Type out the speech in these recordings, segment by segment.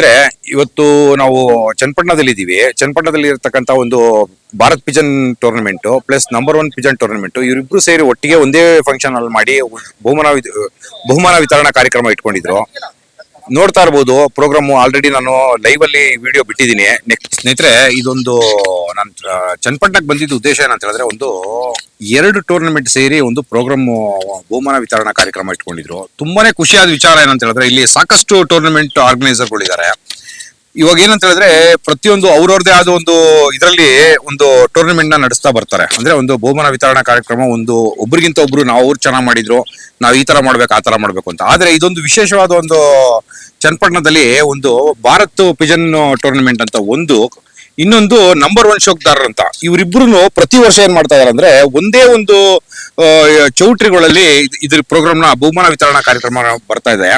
ಸ್ನೇಹಿತರೆ ಇವತ್ತು ನಾವು ಚನ್ನಪಟ್ಟಣದಲ್ಲಿ ಇದ್ದೀವಿ ಚನ್ನಪಟ್ಟಣದಲ್ಲಿ ಇರತಕ್ಕಂತ ಒಂದು Bharat pigeon tournament plus number one pigeon tournament ಇವರಿಬ್ರು ಸೇರಿ ಒಟ್ಟಿಗೆ ಒಂದೇ ಫಂಕ್ಷನ್ ಅಲ್ಲಿ ಮಾಡಿ ಬಹುಮಾನ ಬಹುಮಾನ ವಿತರಣಾ ಕಾರ್ಯಕ್ರಮ ಇಟ್ಕೊಂಡಿದ್ರು. ನೋಡ್ತಾ ಇರ್ಬೋದು. ಪ್ರೋಗ್ರಾಮ್ ಆಲ್ರೆಡಿ ನಾನು ಲೈವ್ ಅಲ್ಲಿ ವಿಡಿಯೋ ಬಿಟ್ಟಿದ್ದೀನಿ. ನೆಕ್ಸ್ಟ್ ಸ್ನೇಹಿತರೆ, ಇದೊಂದು ನಾನು ಚನ್ನಪಟ್ಟಣಕ್ಕೆ ಬಂದಿದ್ದ ಉದ್ದೇಶ ಏನಂತ ಹೇಳಿದ್ರೆ ಒಂದು ಎರಡು ಟೂರ್ನಮೆಂಟ್ ಸೇರಿ ಒಂದು ಪ್ರೋಗ್ರಾಮ್ ಬಹುಮಾನ ವಿತರಣಾ ಕಾರ್ಯಕ್ರಮ ಇಟ್ಕೊಂಡಿದ್ರು. ತುಂಬಾನೇ ಖುಷಿಯಾದ ವಿಚಾರ ಏನಂತ ಹೇಳಿದ್ರೆ, ಇಲ್ಲಿ ಸಾಕಷ್ಟು ಟೂರ್ನಮೆಂಟ್ ಆರ್ಗನೈಸರ್ಗಳಿದ್ದಾರೆ ಇವಾಗ ಏನಂತ ಹೇಳಿದ್ರೆ, ಪ್ರತಿಯೊಂದು ಅವ್ರವ್ರದೇ ಆದ ಒಂದು ಇದರಲ್ಲಿ ಒಂದು ಟೂರ್ನಮೆಂಟ್ನ ನಡೆಸ್ತಾ ಬರ್ತಾರೆ. ಅಂದ್ರೆ ಒಂದು ಬಹುಮಾನ ವಿತರಣಾ ಕಾರ್ಯಕ್ರಮ, ಒಂದು ಒಬ್ರಿಗಿಂತ ಒಬ್ರು ನಾವು ಅವ್ರು ಚೆನ್ನಾಗಿ ಮಾಡಿದ್ರು, ನಾವು ಈ ತರ ಮಾಡ್ಬೇಕು, ಆ ತರ ಮಾಡ್ಬೇಕು ಅಂತ. ಆದ್ರೆ ಇದೊಂದು ವಿಶೇಷವಾದ ಒಂದು ಚನ್ನಪಟ್ಟಣದಲ್ಲಿ ಒಂದು ಭಾರತ್ ಪಿಜನ್ ಟೂರ್ನಮೆಂಟ್ ಅಂತ ಒಂದು ಇನ್ನೊಂದು ನಂಬರ್ ಒನ್ ಶೋಕ್ದಾರರ್ ಅಂತ. ಇವರಿಬ್ರು ಪ್ರತಿ ವರ್ಷ ಏನ್ ಮಾಡ್ತಾ ಇದಾರೆ ಅಂದ್ರೆ ಒಂದೇ ಒಂದು ಚೌಟ್ರಿಗಳಲ್ಲಿ ಇದ್ರ ಪ್ರೋಗ್ರಾಮ್ನ ಬಹುಮಾನ ವಿತರಣಾ ಕಾರ್ಯಕ್ರಮ ಬರ್ತಾ ಇದೆ.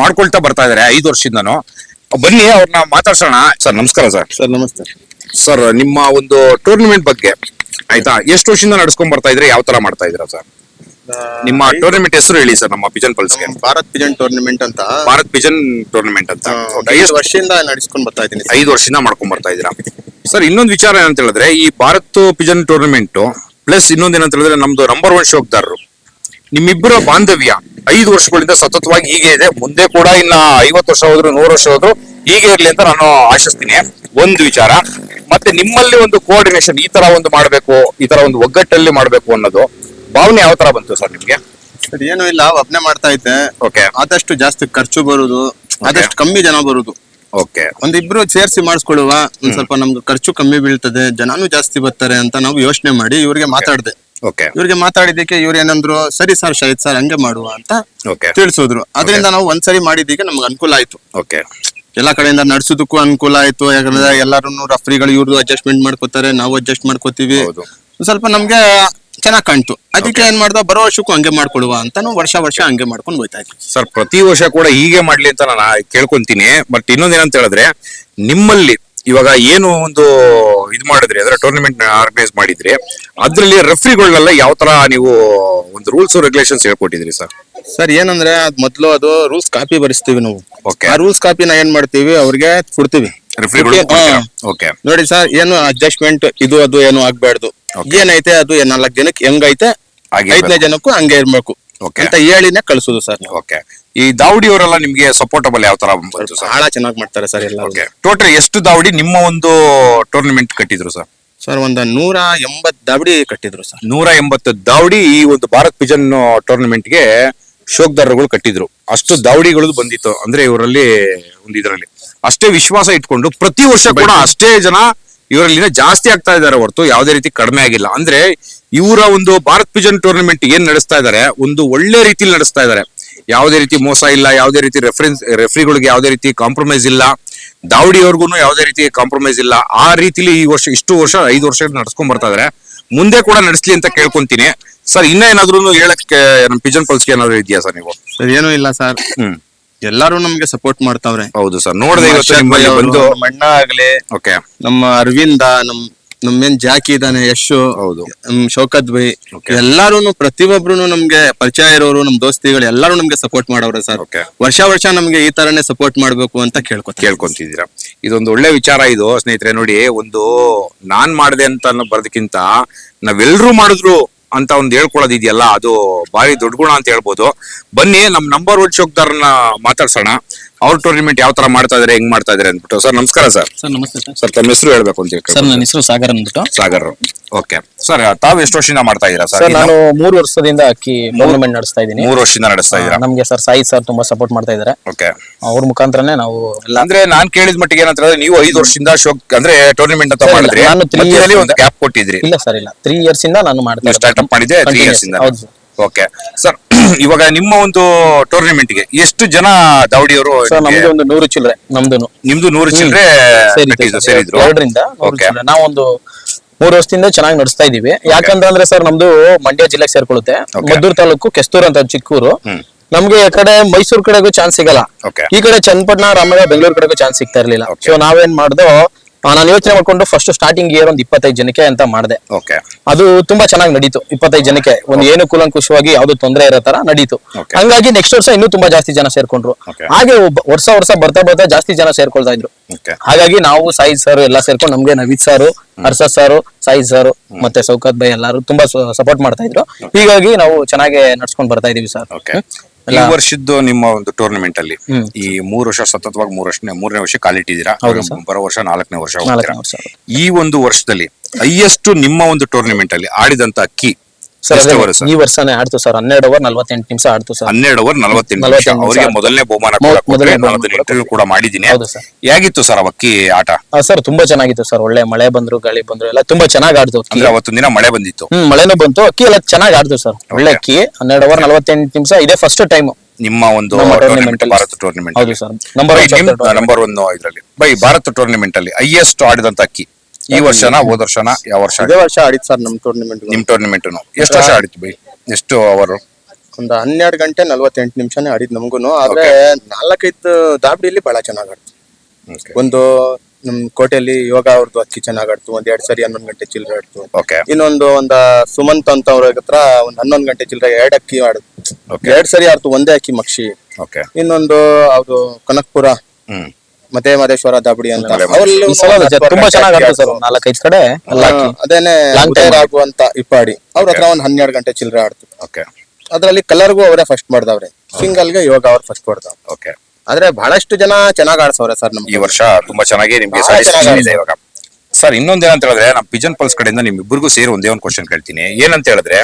ಮಾಡ್ಕೊಳ್ತಾ ಬರ್ತಾ ಇದಾರೆ ಐದು ವರ್ಷದಿಂದನು. ಬನ್ನಿ ಅವ್ರನ್ನ ಮಾತಾಡ್ಸೋಣ. ಸರ್ ನಮಸ್ಕಾರ ಸರ್. ಸರ್ ನಮಸ್ತೆ. ಸರ್ ನಿಮ್ಮ ಒಂದು ಟೂರ್ನಮೆಂಟ್ ಬಗ್ಗೆ ಆಯ್ತಾ? ಎಷ್ಟು ವರ್ಷದಿಂದ ನಡ್ಸ್ಕೊಂಡ್ ಬರ್ತಾ ಇದ್ರೆ? ಯಾವ ತರ ಮಾಡ್ತಾ ಇದ್ದೀರಾ ಸರ್? ನಿಮ್ಮ ಟೂರ್ನಮೆಂಟ್ ಹೆಸರು ಹೇಳಿ ಸರ್ ನಮ್ಮ ಪಿಜನ್ ಪಲ್ಸ್ಗೆ ಭಾರತ್ ಪಿಜನ್ ಟೂರ್ನಮೆಂಟ್ ಅಂತ. ಭಾರತ್ ಪಿಜನ್ ಟೂರ್ನಮೆಂಟ್ ಅಂತ. ಐದು ವರ್ಷದಿಂದ ನಡೆಸ್ಕೊಂಡ್ ಬರ್ತಾ ಇದ್ದೀನಿ. ಐದು ವರ್ಷದಿಂದ ಮಾಡ್ಕೊಂಡ್ ಬರ್ತಾ ಇದ್ದೀರಾ? ಸರ್ ಇನ್ನೊಂದು ವಿಚಾರ ಏನಂತ ಹೇಳಿದ್ರೆ ಈ ಭಾರತ್ ಪಿಜನ್ ಟೂರ್ನಮೆಂಟ್ ಪ್ಲಸ್ ಇನ್ನೊಂದು ಏನಂತ ಹೇಳಿದ್ರೆ ನಮ್ದು ನಂಬರ್ ಒನ್ ಶೋಕ್ದಾರರು. ನಿಮ್ಮಿಬ್ಬರ ಬಾಂಧವ್ಯ ಐದು ವರ್ಷಗಳಿಂದ ಸತತವಾಗಿ ಹೀಗೆ ಇದೆ. ಮುಂದೆ ಕೂಡ ಇನ್ನ ಐವತ್ತು ವರ್ಷ ಹೋದ್ರು ನೂರು ವರ್ಷ ಹೋದ್ರು ಹೀಗೆ ಇರ್ಲಿ ಅಂತ ನಾನು ಆಶಿಸ್ತೀನಿ. ಒಂದು ವಿಚಾರ ಮತ್ತೆ ನಿಮ್ಮಲ್ಲಿ ಒಂದು ಕೋಆರ್ಡಿನೇಷನ್ ಈ ತರ ಒಂದು ಮಾಡ್ಬೇಕು ಈ ತರ ಒಂದು ಒಗ್ಗಟ್ಟಲ್ಲಿ ಮಾಡ್ಬೇಕು ಅನ್ನೋದು. ಭಾವನೆ ಯಾವ ತರ ಬಂತು ಸರ್ ನಿಮ್ಗೆ? ಸರ್ ಏನು ಇಲ್ಲ ಒಬ್ನೇ ಮಾಡ್ತಾ ಇದ್ದೆ. ಓಕೆ ಆದಷ್ಟು ಜಾಸ್ತಿ ಖರ್ಚು ಬರುದು ಆದಷ್ಟು ಕಮ್ಮಿ ಜನ ಬರುದು. ಓಕೆ ಒಂದಿಬ್ರು ಸೇರ್ಸಿ ಮಾಡಿಸ್ಕೊಳ್ಳುವ ಒಂದ್ ಸ್ವಲ್ಪ ನಮ್ಗೆ ಖರ್ಚು ಕಮ್ಮಿ ಬೀಳ್ತದೆ ಜನಾನು ಜಾಸ್ತಿ ಬರ್ತಾರೆ ಅಂತ ನಾವು ಯೋಚನೆ ಮಾಡಿ ಇವ್ರಿಗೆ ಮಾತಾಡ್ದೆ. ಓಕೆ ಇವ್ರಿಗೆ ಮಾತಾಡಿದಕ್ಕೆ ಇವ್ರು ಏನಂದ್ರು ಸರಿ ಸರ್ ಶಹೀದ್ ಸರ್ ಹಂಗೆ ಮಾಡುವ ಅಂತ ತಿಳಿಸಿದ್ರು. ಅದರಿಂದ ನಾವು ಒಂದ್ಸರಿ ಮಾಡಿದ್ದಕ್ಕೆ ನಮ್ಗೆ ಅನುಕೂಲ ಆಯ್ತು. ಓಕೆ ಎಲ್ಲಾ ಕಡೆಯಿಂದ ನಡ್ಸೋದಕ್ಕೂ ಅನುಕೂಲ ಆಯ್ತು. ಯಾಕಂದ್ರೆ ಎಲ್ಲಾರು ರಫ್ರಿಗಳು ಇವ್ರದ್ದು ಅಡ್ಜಸ್ಟ್ಮೆಂಟ್ ಮಾಡ್ಕೋತಾರೆ ನಾವು ಅಡ್ಜಸ್ಟ್ ಮಾಡ್ಕೋತೀವಿ. ಸ್ವಲ್ಪ ನಮ್ಗೆ ಚೆನ್ನಾಗ್ ಕಾಣ್ತು. ಅದಕ್ಕೆ ಏನ್ ಮಾಡ್ದ ಬರೋ ವರ್ಷಕ್ಕೂ ಹಂಗೆ ಮಾಡ್ಕೊಡುವ ಅಂತ ವರ್ಷ ವರ್ಷ ಹಂಗೆ ಮಾಡ್ಕೊಂಡು ಹೋಯ್ತಾ ಇದ್ವಿ. ಸರ್ ಪ್ರತಿ ವರ್ಷ ಕೂಡ ಹೀಗೆ ಮಾಡ್ಲಿ ಅಂತ ನಾನು ಕೇಳ್ಕೊಂತೀನಿ. ಬಟ್ ಇನ್ನೊಂದೇನಂತ ಹೇಳಿದ್ರೆ ನಿಮ್ಮಲ್ಲಿ ಇವಾಗ ಏನು ಒಂದು ಇದು ಮಾಡಿದ್ರಿ ಅಂದ್ರೆ ಟೂರ್ನಮೆಂಟ್ ಆರ್ಗನೈಸ್ ಮಾಡಿದ್ರಿ ಅದ್ರಲ್ಲಿ ರೆಫ್ರಿಗಳನ್ನೆಲ್ಲ ಯಾವ ತರ ನೀವು ಒಂದು ರೂಲ್ಸ್ ರೆಗ್ಯುಲೇಷನ್ಸ್ ಹೇಳ್ಕೊಟ್ಟಿದ್ರಿ ಸರ್ ಸರ್ ಏನಂದ್ರೆ ಅದ್ ಮೊದ್ಲು ಅದು ರೂಲ್ಸ್ ಕಾಪಿ ಬರಿಸ್ತೀವಿ ನಾವು. ಓಕೆ ಆ ರೂಲ್ಸ್ ಕಾಪಿನ ಏನ್ ಮಾಡ್ತೀವಿ ಅವ್ರಿಗೆ ಕೊಡ್ತೀವಿ. ರೆಫ್ರಿಗಳು. ಓಕೆ ನೋಡಿ ಸರ್ ಏನು ಅಡ್ಜಸ್ಟ್ಮೆಂಟ್ ಇದು ಅದು ಏನು ಆಗ್ಬಾರ್ದು. ಏನೈತೆ ಅದು ನಾಲ್ಕು ಜನಕ್ಕೆ ಹೆಂಗೈತೆ? ಹಾಗೆ ಐದನೇ ಜನಕ್ಕೂ ಹಂಗೆ ಇರ್ಬೇಕು. Okay. ಅಂತ ಹೇಳಿನೇ ಕಳಿಸೋದು ಸರ್ ಓಕೆ ಈ ದಾವಡಿ ಅವರೆಲ್ಲ ನಿಮ್ಗೆ ಸಪೋರ್ಟಬಲ್ ಯಾವ ತರ ಬಂತು ಸರ್ ಬಹಳ ಚೆನ್ನಾಗಿ ಮಾಡ್ತಾರೆ ಸರ್ ಎಲ್ಲ ಟೋಟಲ್ ಎಷ್ಟು ದಾವಡಿ ನಿಮ್ಮ ಒಂದು ಟೂರ್ನಮೆಂಟ್ ಕಟ್ಟಿದ್ರು ಸರ್? ಸರ್ ಒಂದ್ ನೂರ ಎಂಬತ್ ದಾವಡಿ ಕಟ್ಟಿದ್ರು ಸರ್. ನೂರ ಎಂಬತ್ತು ದಾವಡಿ ಈ ಒಂದು ಭಾರತ್ ಪಿಜನ್ ಟೂರ್ನಮೆಂಟ್ಗೆ ಶೋಕ್ದಾರರುಗಳು ಕಟ್ಟಿದ್ರು. ಅಷ್ಟು ದಾವಡಿಗಳು ಬಂದಿತ್ತು. ಅಂದ್ರೆ ಇವರಲ್ಲಿ ಒಂದು ಇದರಲ್ಲಿ. ಅಷ್ಟೇ ವಿಶ್ವಾಸ ಇಟ್ಕೊಂಡು ಪ್ರತಿ ವರ್ಷ ಕೂಡ ಅಷ್ಟೇ ಜನ ಇವರಲ್ಲಿನ ಜಾಸ್ತಿ ಆಗ್ತಾ ಇದ್ದಾರೆ ಹೊರತು ಯಾವುದೇ ರೀತಿ ಕಡಿಮೆ ಆಗಿಲ್ಲ. ಅಂದ್ರೆ ಇವರ ಒಂದು ಭಾರತ್ ಪಿಜನ್ ಟೂರ್ನಮೆಂಟ್ ಏನ್ ನಡೆಸ್ತಾ ಇದಾರೆ ಒಂದು ಒಳ್ಳೆ ರೀತಿಲಿ ನಡೆಸ್ತಾ ಇದಾರೆ ಯಾವುದೇ ರೀತಿ ಮೋಸ ಇಲ್ಲ ಯಾವುದೇ ರೀತಿ ರೆಫರೆನ್ಸ್ ರೆಫ್ರಿಗಳಿಗೆ ಯಾವುದೇ ರೀತಿ ಕಾಂಪ್ರಮೈಸ್ ಇಲ್ಲ ದಾವಡಿಯವ್ರಿಗೂ ಯಾವುದೇ ರೀತಿ ಕಾಂಪ್ರಮೈಸ್ ಇಲ್ಲ. ಆ ರೀತಿಲಿ ಈ ವರ್ಷ ಇಷ್ಟು ವರ್ಷ ಐದು ವರ್ಷ ನಡ್ಸ್ಕೊಂಡ್ ಬರ್ತಾ ಇದಾರೆ ಮುಂದೆ ಕೂಡ ನಡೆಸ್ಲಿ ಅಂತ ಕೇಳ್ಕೊಂತೀನಿ. ಸರ್ ಇನ್ನ ಏನಾದ್ರು ಹೇಳಕ್ಕೆ ನಮ್ ಪಿಜನ್ ಪಲ್ಸ್ಗೆ ಏನಾದ್ರು ಇದೆಯಾ ಸರ್ ನೀವು? ಏನೂ ಇಲ್ಲ ಸರ್. ಹ್ಮ್. ಎಲ್ಲಾರು ನಮ್ಗೆ ಸಪೋರ್ಟ್ ಮಾಡ್ತಾವ್ರೆ. ಹೌದು ಸರ್. ನೋಡಿದೆ ಇವತ್ತು ಅರ್ಷದ್ ನಿಮ್ಮಲ್ಲಿ ಭಾಯ್ ಬಂದು ನಮ್ಮ ಅಣ್ಣ ಆಗ್ಲಿ ಓಕೆ ನಮ್ಮ ಅರವಿಂದ ನಮ್ ನಮ್ಮೇನ್ ಜಾಕಿ ಇದಾನೆ ಯಶು ಹೌದು. ನಮ್ ಶೌಕತ್ Okay. ಎಲ್ಲಾರು ಪ್ರತಿಯೊಬ್ರು ನಮ್ಗೆ ಪರಿಚಯ ಇರೋರು ನಮ್ ದೋಸ್ತಿಗಳು ಎಲ್ಲಾರು ನಮ್ಗೆ ಸಪೋರ್ಟ್ ಮಾಡವ್ರೆ ಸರ್. ಓಕೆ ವರ್ಷ ವರ್ಷ ನಮ್ಗೆ ಈ ತರನೇ ಸಪೋರ್ಟ್ ಮಾಡ್ಬೇಕು ಅಂತ ಕೇಳ್ಕೊತ ಕೇಳ್ಕೊಂತಿದ್ದೀರಾ. ಇದೊಂದು ಒಳ್ಳೆ ವಿಚಾರ ಇದು ಸ್ನೇಹಿತರೆ. ನೋಡಿ ಒಂದು ನಾನ್ ಮಾಡಿದೆ ಅಂತ ಅನ್ನೋ ಬರೋದಕ್ಕಿಂತ ನಾವೆಲ್ಲರೂ ಮಾಡಿದ್ರು ಅಂತ ಒಂದು ಹೇಳ್ಕೊಳ್ಳೋದು ಇದೆಯಲ್ಲ ಅದು ಭಾರಿ ದೊಡ್ಡ ಗುಣ ಅಂತ ಹೇಳ್ಬೋದು. ಬನ್ನಿ ನಮ್ ನಂಬರ್ ಒನ್ ಶೋಕ್ದಾರನ್ನ ಮಾತಾಡ್ಸೋಣ. ಅವ್ರ ಟೂರ್ನಿಮೆಂಟ್ ಯಾವ ತರ ಮಾಡ್ತಾ ಇದಾರೆ ಹೆಂಗ್ ಮಾಡ್ತಾ ಇದಾರೆ ಅಂದ್ಬಿಟ್ಟು. ಸರ್ ನಮಸ್ಕಾರ ಸರ್. ಸರ್ ನಮಸ್ತೆ ಸರ್. ಸರ್ ತಮ್ಮ ಹೆಸರು ಹೇಳ್ಬೇಕು ಅಂತ ಹೇಳಿ ಸರ್ ನನ್ನ ಹೆಸರು ಸಾಗರ್ ಅಂದ್ಬಿಟ್ಟು. ಸಾಗರ್. ಓಕೆ ಸರ್ ತಾವು ಎಷ್ಟು ವರ್ಷದಿಂದ ಮಾಡ್ತಾ ಇದ್ದೀರಾ ಸರ್ ಸರ್ ನಾನು ಮೂರು ವರ್ಷದಿಂದ ಅಕ್ಕಿ ಟೂರ್ನಮೆಂಟ್ ನಡೆಸ್ತಾ ಇದ್ದೀನಿ. ಮೂರು ವರ್ಷದಿಂದ ನಡೆಸ್ತಾ ಇದ್ದೀರಾ? ನಮ್ಗೆ ಸರ್ ಸಾಯಿ ಸರ್ ತುಂಬಾ ಸಪೋರ್ಟ್ ಮಾಡ್ತಾ ಇದ್ದಾರೆ. ಓಕೆ ಅವ್ರ ಮುಖಾಂತರನೇ ನಾವು ಎಲ್ಲ ಅಂದ್ರೆ ನಾನ್ ಕೇಳಿದ ಮಟ್ಟಿಗೆ ಏನಂತ ಹೇಳಿದ್ರೆ ನೀವು ಐದು ವರ್ಷದಿಂದ ಶೋಕ್ ಅಂದ್ರೆ ಟೂರ್ನಿಮೆಂಟ್ ಅಂತ ಮಾಡಿದ್ರಿ ನಾನು three ಮಧ್ಯದಲ್ಲಿ years ಒಂದು ಗ್ಯಾಪ್ ಕೊಟ್ಟಿದ್ರಿ. ಇಲ್ಲ ಸರ್ ಇಲ್ಲ. ತ್ರೀ ಇಯರ್ಸ್ ಇಂದ ನಾನು ಮಾಡ್ತಾ ಸ್ಟಾರ್ಟ್ ಅಪ್ ಮಾಡಿದ್ದೆ ತ್ರೀ ಇಯರ್ಸ್ ಇಂದ. ಹೌದು ಓಕೆ ಸರ್ ಇವಾಗ ನಿಮ್ಮ ಒಂದು ಟೂರ್ನಿಮೆಂಟ್ಗೆ ಎಷ್ಟು ಜನ ದಾವಡಿಯವರು ಸರ್ ನಮ್ದು ಒಂದು ನೂರು ಚಿಲ್ಲರೆ ನಮ್ದು ನಿಮ್ದು ನೂರು ಚಿಲ್ಲರೆ ಸೇರಿದ್ರು ಸೇರಿದ್ರು. ಎರಡರಿಂದ ಓಕೆ ಚಿಲ್ಲರೆ. ಮೂರು ವರ್ಷದಿಂದ ಚೆನ್ನಾಗಿ ನಡೆಸ್ತಾ ಇದೀವಿ. ಯಾಕಂತಂದ್ರೆ ಸರ್ ನಮ್ದು ಮಂಡ್ಯ ಜಿಲ್ಲೆಗೆ ಸೇರ್ಕೊಳ್ಳುತ್ತೆ. ಮದ್ದೂರು ತಾಲೂಕು ಕೆಸ್ತೂರ್ ಅಂತ ಚಿಕ್ಕೂರು. ನಮ್ಗೆ ಈ ಕಡೆ ಮೈಸೂರ್ ಕಡೆಗೂ ಚಾನ್ಸ್ ಸಿಗಲ್ಲ. ಈ ಕಡೆ ಚನ್ನಪಟ್ಟಣ ರಾಮನಗರ ಬೆಂಗಳೂರು ಕಡೆಗೂ ಚಾನ್ಸ್ ಸಿಗ್ತಾ ಇರ್ಲಿಲ್ಲ. ಸೊ ನಾವೇನ್ ಮಾಡ್ದೋ ನಾನು ಯೋಚನೆ ಮಾಡ್ಕೊಂಡು ಫಸ್ಟ್ ಸ್ಟಾರ್ಟಿಂಗ್ ಇಯರ್ ಒಂದು ಇಪ್ಪತ್ತೈದು ಜನಕ್ಕೆ ಅಂತ ಮಾಡಿದೆ. ಓಕೆ ಅದು ತುಂಬಾ ಚೆನ್ನಾಗಿ ನಡೀತು. ಇಪ್ಪತ್ತೈದು ಜನಕ್ಕೆ. ಒಂದು ಏನು ಕೂಲಂಕುಷವಾಗಿ ಯಾವ್ದು ತೊಂದರೆ ಇರೋ ತರ ನಡೀತು. ಹಂಗಾಗಿ ನೆಕ್ಸ್ಟ್ ವರ್ಷ ಇನ್ನೂ ತುಂಬಾ ಜಾಸ್ತಿ ಜನ ಸೇರ್ಕೊಂಡ್ರು. ಹಾಗೆ ವರ್ಷ ವರ್ಷ ಬರ್ತಾ ಬರ್ತಾ ಜಾಸ್ತಿ ಜನ ಸೇರ್ಕೊಳ್ತಾ ಇದ್ರು. ಹಾಗಾಗಿ ನಾವು ಸಾಯಿ ಸರ್ ಎಲ್ಲ ಸೇರ್ಕೊಂಡು ನಮ್ಗೆ ನವೀದ್ ಸಾರು ಹರ್ಷ ಸಾರು ಸಾಯಿ ಸರ್ ಮತ್ತೆ ಸೌಕತ್ ಬೈ ಎಲ್ಲಾರು ತುಂಬಾ ಸಪೋರ್ಟ್ ಮಾಡ್ತಾ ಇದ್ರು. ಹೀಗಾಗಿ ನಾವು ಚೆನ್ನಾಗಿ ನಡ್ಸ್ಕೊಂಡ್ ಬರ್ತಾ ಇದೀವಿ ಸರ್. ಓಕೆ ಈ ವರ್ಷದ್ದು ನಿಮ್ಮ ಒಂದು ಟೂರ್ನಮೆಂಟ್ ಅಲ್ಲಿ ಈ ಮೂರು ವರ್ಷ ಸತತವಾಗಿ ಮೂರು ವರ್ಷ ಮೂರನೇ ವರ್ಷ ಕಾಲಿಟ್ಟಿದ್ದೀರಾ? ಬರೋ ವರ್ಷ ನಾಲ್ಕನೇ ವರ್ಷ ಹೋಗ್ತೀರಾ? ಈ ಒಂದು ವರ್ಷದಲ್ಲಿ ಹೈಯೆಸ್ಟ್ ನಿಮ್ಮ ಒಂದು ಟೂರ್ನಮೆಂಟ್ ಅಲ್ಲಿ ಆಡಿದಂತ ಅಕ್ಕಿ ಸರ್ ಎಷ್ಟು over ಸರ್? ಈ ವರ್ಷನೇ ಆಡ್ತು ಸರ್ ಹನ್ನೆರಡು ಓವರ್ ನಲ್ವತ್ತೆಂಟು ನಿಮಿಷ ಆಡ್ತು ಸರ್. ಹನ್ನೆರಡು ಓವರ್ ನಲವತ್ತೆಂಟು ನಿಮಿಷ. ನಲವತ್ತೆಂಟು ನಿಮಿಷ ಅವರಿಗೆ ಆಡ್ತು. ಮೊದಲನೇ ಬಹುಮಾನ ಕೂಡ ಮೊದಲನೇ ಕೊಟ್ರೆ, ನಾನು ಬಹುಮಾನ ಅದನ್ನ ಇಂಟರ್ವ್ಯೂ ಕೂಡ ಮಾಡಿದ್ದೀನಿ. ಹೌದು ಸರ್. ಹೇಗಿತ್ತು ಸರ್ ಅವಕ್ಕಿ ಆಟ? ಸರ್ ತುಂಬಾ ಚೆನ್ನಾಗಿತ್ತು ಸರ್. ಒಳ್ಳೆ ಮಳೆ ಬಂದ್ರು ಗಾಳಿ ಬಂದ್ರು ಎಲ್ಲ ತುಂಬಾ ಚೆನ್ನಾಗಿ ಆಡ್ತು ಅಕ್ಕಿ. ಅಂದ್ರೆ ಅವತ್ತು ದಿನ ಮಳೆ ಬಂದಿತ್ತು. ಹ್ಮ್ ಮಳೆನೂ ಬಂತು. ಅಕ್ಕಿ ಎಲ್ಲ ಚೆನ್ನಾಗಿ ಆಡ್ತು ಸರ್. ಒಳ್ಳೆ ಅಕ್ಕಿ. ಹನ್ನೆರಡು ಓವರ್ ನಲ್ವತ್ತೆಂಟು ನಿಮಿಷ. ಇದೇ ಫಸ್ಟ್ ಟೈಮ್ ನಿಮ್ಮ ಒಂದು ನಮ್ಮ ಟೂರ್ನಮೆಂಟ್ ಅಲ್ಲಿ. ಭಾರತ ಟೂರ್ನಿಮೆಂಟ್ ಹೌದು ಸರ್. ನಂಬರ್ ನಂಬರ್ ಒನ್ ಇದರಲ್ಲಿ. ಬೈ ಭಾರತ ಟೂರ್ನಮೆಂಟ್ ಅಲ್ಲಿ ಹೈಯೆಸ್ಟ್ ಆಡಿದಂತ ಅಕ್ಕಿ. ಈ ವರ್ಷನ? ಹೋದ ವರ್ಷನ? ಯಾವ ವರ್ಷ? ಇದೇ ವರ್ಷ ಆಡಿತ್ತು ಸರ್ ನಮ್ ಟೂರ್ನಿಮೆಂಟ್ ನಿಮ್ ಟೂರ್ನಿಮೆಂಟ್ ಎಷ್ಟು ವರ್ಷ ಆಡಿತ್ತು ಬೈ? ಎಷ್ಟು ಅವರು ಒಂದು ಹನ್ನೆರಡು ಗಂಟೆ ನಲ್ವತ್ತೆಂಟು ನಿಮಿಷನೇ ಆಡಿದ್ ನಮಗೂನು. ಆದ್ರೆ ನಾಲ್ಕೈದು ದಾಬಡಿಯಲ್ಲಿ ಬಹಳ ಚೆನ್ನಾಗ್ ಆಡ್ತು ಒಂದು ನಮ್ ಕೋಟೆಯಲ್ಲಿ ಯೋಗ ಅವ್ರದ್ದು ಅಕ್ಕಿ ಚೆನ್ನಾಗಿ ಆಡ್ತು ಒಂದ್ ಎರಡ್ ಸರಿ ಹನ್ನೊಂದು ಗಂಟೆ ಚಿಲ್ಲರೆ ಆಡ್ತು. ಇನ್ನೊಂದು ಒಂದ ಸುಮಂತ್ ಅಂತ ಅವ್ರ ಹತ್ರ ಒಂದ್ ಹನ್ನೊಂದು ಗಂಟೆ ಚಿಲ್ಲರೆ ಎರಡ್ ಅಕ್ಕಿ ಆಡ್ತು. ಎರಡ್ ಸರಿ ಆಡ್ತು ಒಂದೇ ಅಕ್ಕಿ ಮಕ್ಷಿ ಇನ್ನೊಂದು ಅದು ಕನಕ್ಪುರ. ಮತ್ತೆ ಮಹದೇಶ್ವರ ದಾಬಡಿ ಅಂತ. ಅವ್ರಲ್ಲೂ ತುಂಬಾ ಚೆನ್ನಾಗಿ ಸರ್ ನಾಲ್ಕೈದು ಕಡೆ. ಅದೇನೆ ಆಗುವಂತ ಉದಯ time. ರಾಘು ಅಂತ ಇಪ್ಪಾಡಿ. ಅವ್ರ ಹತ್ರ ಒಂದ್ ಹನ್ನೆರಡು ಗಂಟೆ ಚಿಲ್ಲರೆ ಆಡ್ತು. ಓಕೆ ಅದ್ರಲ್ಲಿ ಕಲರ್ಗೂ ಅವರೇ ಫಸ್ಟ್ ಮಾಡ್ದವ್ರೆ. ಸಿಂಗಲ್ಗೆ ಯೋಗ ಅವ್ರು ಫಸ್ಟ್ ಮಾಡ್ದ ಓಕೆ ಆದ್ರೆ ಬಹಳಷ್ಟು ಜನ ಚೆನ್ನಾಗಿ ಆಡ್ಸವ್ರೆ ಸರ್ ನಮ್ಗೆ. ಈ ವರ್ಷ ತುಂಬಾ ಚೆನ್ನಾಗಿ ನಿಮ್ಗೆ ಇದೆ ಇವಾಗ. ಸರ್ ಇನ್ನೊಂದ್ ಏನಂತ ಹೇಳಿದ್ರೆ ನಮ್ ಪಿಜನ್ ಪಲ್ಸ್ ಕಡೆಯಿಂದ ನಿಮ್ ಇಬ್ಬರಿಗೂ ಸೇರಿ ಒಂದೇ ಒಂದು ಕ್ವಶನ್ ಕೇಳ್ತೀನಿ. ಏನಂತ ಹೇಳಿದ್ರೆ